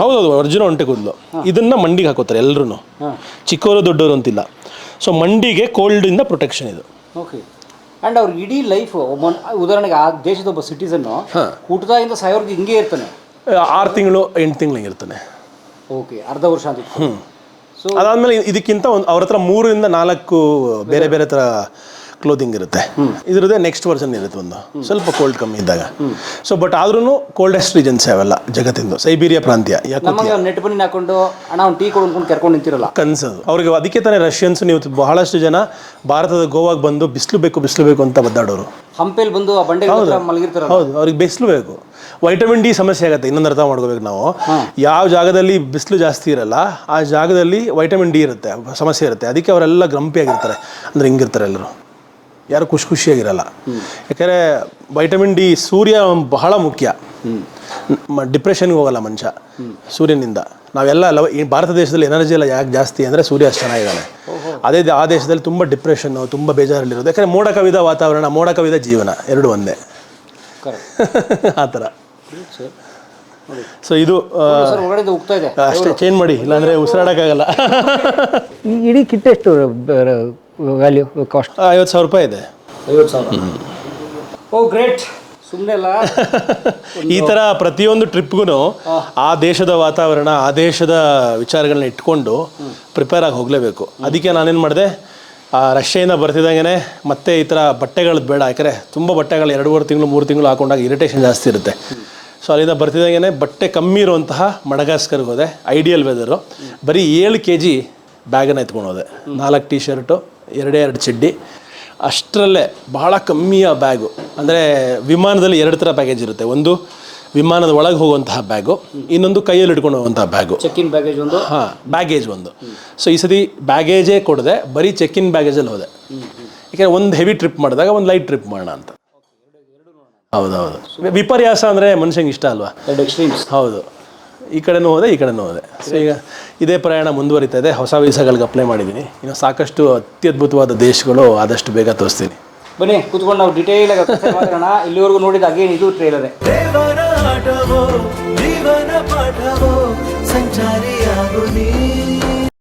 ಹೌದೌದು ಒರಿಜಿನಲ್ ಒಂಟೆ ಕೂದಲು. ಇದನ್ನು ಮಂಡಿಗೆ ಹಾಕೋತಾರೆ ಎಲ್ಲರೂ ಚಿಕ್ಕವರು ದೊಡ್ಡವರು ಅಂತಿಲ್ಲ. ಸೊ ಮಂಡಿಗೆ ಕೋಲ್ಡಿಂದ ಪ್ರೊಟೆಕ್ಷನ್ ಇದು. ಓಕೆ ಆ್ಯಂಡ್ ಅವ್ರ ಇಡೀ ಲೈಫ್ ಉದಾಹರಣೆಗೆ ಆ ದೇಶದ ಒಬ್ಬ ಸಿಟಿಸನ್ನು ಹುಟ್ಟದಾಗಿಂದ ಸಾಯೋರ್ಗೆ ಹಿಂಗೆ ಇರ್ತಾನೆ. ಆರು ತಿಂಗಳು ಎಂಟು ತಿಂಗಳು ಇರ್ತಾನೆ. ಓಕೆ ಅರ್ಧ ವರ್ಷ ಅಂತ ಸೊ ಅದಾದ್ಮೇಲೆ ಇದಕ್ಕಿಂತ ಒಂದು ಅವ್ರ ಹತ್ರ ಮೂರರಿಂದ ನಾಲ್ಕು ಬೇರೆ ಬೇರೆ ಥರ ಕ್ಲೋದಿಂಗ್ ಇರುತ್ತೆ. ಇದ್ರದ್ದೇ ನೆಕ್ಸ್ಟ್ ವರ್ಷನ್ ಇರುತ್ತೆ ಒಂದು. ಸ್ವಲ್ಪ ಕೋಲ್ಡ್ ಕಮ್ಮಿ ಇದ್ದಾಗ. ಸೊ ಬಟ್ ಆದ್ರೂ ಕೋಲ್ಡೆಸ್ಟ್ ರೀಜನ್ಸ್ ಅವೆಲ್ಲ ಜಗತ್ತಿಂದು. ಸೈಬೀರಿಯಾ ಪ್ರಾಂತ್ಯ ಯಾಕೆ ನಮಗೆ ನೆಟ್ ಬನ್ನಿ ಹಾಕೊಂಡು ಅಣ್ಣ ಒಂದು ಟೀ ಕೊಡು ಅನ್ಕೊಂಡು ಕರ್ಕೊಂಡು ನಿಂತಿರಲ್ಲ. ಕನ್ಸದು. ಅವ್ರಿಗೆ ಅದಕ್ಕೆ ತಾನೇ ರಷ್ಯನ್ಸ್ ನೀವು ಬಹಳಷ್ಟು ಜನ ಭಾರತದ ಗೋವಾಗೆ ಬಂದು ಬಿಸಿಲು ಬೇಕು ಬಿಸಿಲು ಬೇಕು ಅಂತ ಬದ್ದಾಡೋರು ಹಂಪೇಲಿ ಬಂದು ಆ ಬಂಡೆ ಹೌದು. ಅವ್ರಿಗೆ ಬಿಸಿಲು ಬೇಕು. ವೈಟಮಿನ್ ಡಿ ಸಮಸ್ಯೆ ಆಗುತ್ತೆ. ಇನ್ನೊಂದು ಅರ್ಥ ಮಾಡ್ಕೋಬೇಕು ನಾವು. ಯಾವ ಜಾಗದಲ್ಲಿ ಬಿಸಿಲು ಜಾಸ್ತಿ ಇರಲ್ಲ ಆ ಜಾಗದಲ್ಲಿ ವೈಟಮಿನ್ ಡಿ ಇರುತ್ತೆ. ಸಮಸ್ಯೆ ಇರುತ್ತೆ. ಅದಕ್ಕೆ ಅವರೆಲ್ಲ ಗ್ರಂಪಿ ಆಗಿರ್ತಾರೆ. ಅಂದ್ರೆ ಹಿಂಗಿರ್ತಾರೆ ಎಲ್ಲರೂ. ಯಾರು ಖುಷಿ ಖುಷಿಯಾಗಿರಲ್ಲ. ಯಾಕಂದರೆ ವೈಟಮಿನ್ ಡಿ ಸೂರ್ಯ ಬಹಳ ಮುಖ್ಯ. ಡಿಪ್ರೆಷನ್ಗೆ ಹೋಗಲ್ಲ ಮನುಷ್ಯ. ಸೂರ್ಯನಿಂದ. ನಾವೆಲ್ಲ ಲವ ಈ ಭಾರತ ದೇಶದಲ್ಲಿ ಎನರ್ಜಿ ಎಲ್ಲ ಯಾಕೆ ಜಾಸ್ತಿ ಅಂದರೆ ಸೂರ್ಯ ಅಷ್ಟು ಚೆನ್ನಾಗಿದ್ದಾನೆ. ಅದೇ ಆ ದೇಶದಲ್ಲಿ ತುಂಬ ಡಿಪ್ರೆಷನ್ನು ತುಂಬ ಬೇಜಾರಲ್ಲಿರೋದು. ಯಾಕಂದರೆ ಮೋಡ ಕವಿದ ವಾತಾವರಣ ಮೋಡ ಕವಿದ ಜೀವನ ಎರಡು ಒಂದೇ. ಆ ಥರ. ಸೊ ಇದು ಅಷ್ಟೇ ಚೇಂಜ್ ಮಾಡಿ. ಇಲ್ಲಾಂದರೆ ಉಸಿರಾಡೋಕ್ಕಾಗಲ್ಲ. ಈ ಇಡೀ ಕಿಟ್ಟೆಷ್ಟು ಎಷ್ಟು ವ್ಯಾಲ್ಯೂ ಕಾಸ್ಟ್ ಐವತ್ತು ಸಾವಿರ ರೂಪಾಯಿ ಇದೆ. ಐವತ್ತು ಸಾವಿರ. Oh great. ಸುಮ್ಮನೆ ಅಲ್ಲ ಈ ಥರ ಪ್ರತಿಯೊಂದು ಟ್ರಿಪ್ಗೂ ಆ ದೇಶದ ವಾತಾವರಣ ಆ ದೇಶದ ವಿಚಾರಗಳನ್ನ ಇಟ್ಕೊಂಡು ಪ್ರಿಪೇರ್ ಆಗಿ ಹೋಗಲೇಬೇಕು. ಅದಕ್ಕೆ ನಾನೇನು ಮಾಡಿದೆ? ಆ ರಷ್ಯಾಯಿಂದ ಬರ್ತಿದ್ದಂಗೆ ಮತ್ತೆ ಈ ಥರ ಬಟ್ಟೆಗಳದ್ದು ಬೇಡ. ಯಾಕಂದರೆ ತುಂಬ ಬಟ್ಟೆಗಳು ಎರಡೂವರೆ ತಿಂಗಳು ಮೂರು ತಿಂಗಳು ಹಾಕೊಂಡಾಗ ಇರಿಟೇಷನ್ ಜಾಸ್ತಿ ಇರುತ್ತೆ. ಸೊ ಅಲ್ಲಿಂದ ಬರ್ತಿದ್ದಂಗೆ ಬಟ್ಟೆ ಕಮ್ಮಿ ಇರುವಂತಹ ಮಡಗಾಸ್ಕರ್ಗೆ ಹೋದೆ. ಐಡಿಯಲ್ ವೆದರು ಬರೀ ಏಳು ಕೆ ಜಿ ಬ್ಯಾಗನ್ನು ಎತ್ಕೊಂಡು ಹೋದೆ. ನಾಲ್ಕು ಟೀ ಶರ್ಟು ಎರಡೇ ಎರಡು ಚಡ್ಡಿ. ಅಷ್ಟರಲ್ಲೇ ಬಹಳ ಕಮ್ಮಿಯ ಬ್ಯಾಗು. ಅಂದರೆ ವಿಮಾನದಲ್ಲಿ ಎರಡು ಥರ ಪ್ಯಾಕೇಜ್ ಇರುತ್ತೆ. ಒಂದು ವಿಮಾನದ ಒಳಗೆ ಹೋಗುವಂತಹ ಬ್ಯಾಗು ಇನ್ನೊಂದು ಕೈಯಲ್ಲಿ ಇಟ್ಕೊಂಡು ಹೋಗುವಂತಹ ಬ್ಯಾಗು. ಚೆಕ್ ಇನ್ ಬ್ಯಾಗೇಜ್ ಒಂದು? ಹಾಂ ಬ್ಯಾಗೇಜ್ ಒಂದು. ಸೊ ಈ ಸತಿ ಬ್ಯಾಗೇಜೇ ಕೊಡದೆ ಬರೀ ಚೆಕ್ ಇನ್ ಬ್ಯಾಗೇಜಲ್ಲಿ ಹೋದೆ. ಯಾಕೆಂದರೆ ಒಂದು ಹೆವಿ ಟ್ರಿಪ್ ಮಾಡಿದಾಗ ಒಂದು ಲೈಟ್ ಟ್ರಿಪ್ ಮಾಡೋಣ ಅಂತ. ಹೌದೌದು. ವಿಪರ್ಯಾಸ ಅಂದರೆ ಮನುಷ್ಯಂಗೆ ಇಷ್ಟ ಅಲ್ವಾ? ಹೌದು. ಈ ಕಡೆನೂ ಹೋದೆ ಈ ಕಡೆನೂ ಹೋದೆ. ಸೊ ಈಗ ಇದೇ ಪ್ರಯಾಣ ಮುಂದುವರಿತಾ ಇದೆ ಹೊಸ ವೀಸಾಗಳಿಗೆ ಅಪ್ಲೈ ಮಾಡಿದ್ದೀನಿ ಇನ್ನು ಸಾಕಷ್ಟು ಅತ್ಯದ್ಭುತವಾದ ದೇಶಗಳು ಆದಷ್ಟು ಬೇಗ ತೋರಿಸ್ತೀನಿ. ಬನ್ನಿ ಕೂತ್ಕೊಂಡು ನಾವು ಡಿಟೇಲ್ ಆಗಿ ಇಲ್ಲಿವರೆಗೂ ನೋಡಿದ ಅಗೇನ್ ಇದು ಟ್ರೇಲರೇ ಸಂಚಾರಿಯಾಗು ನೀ.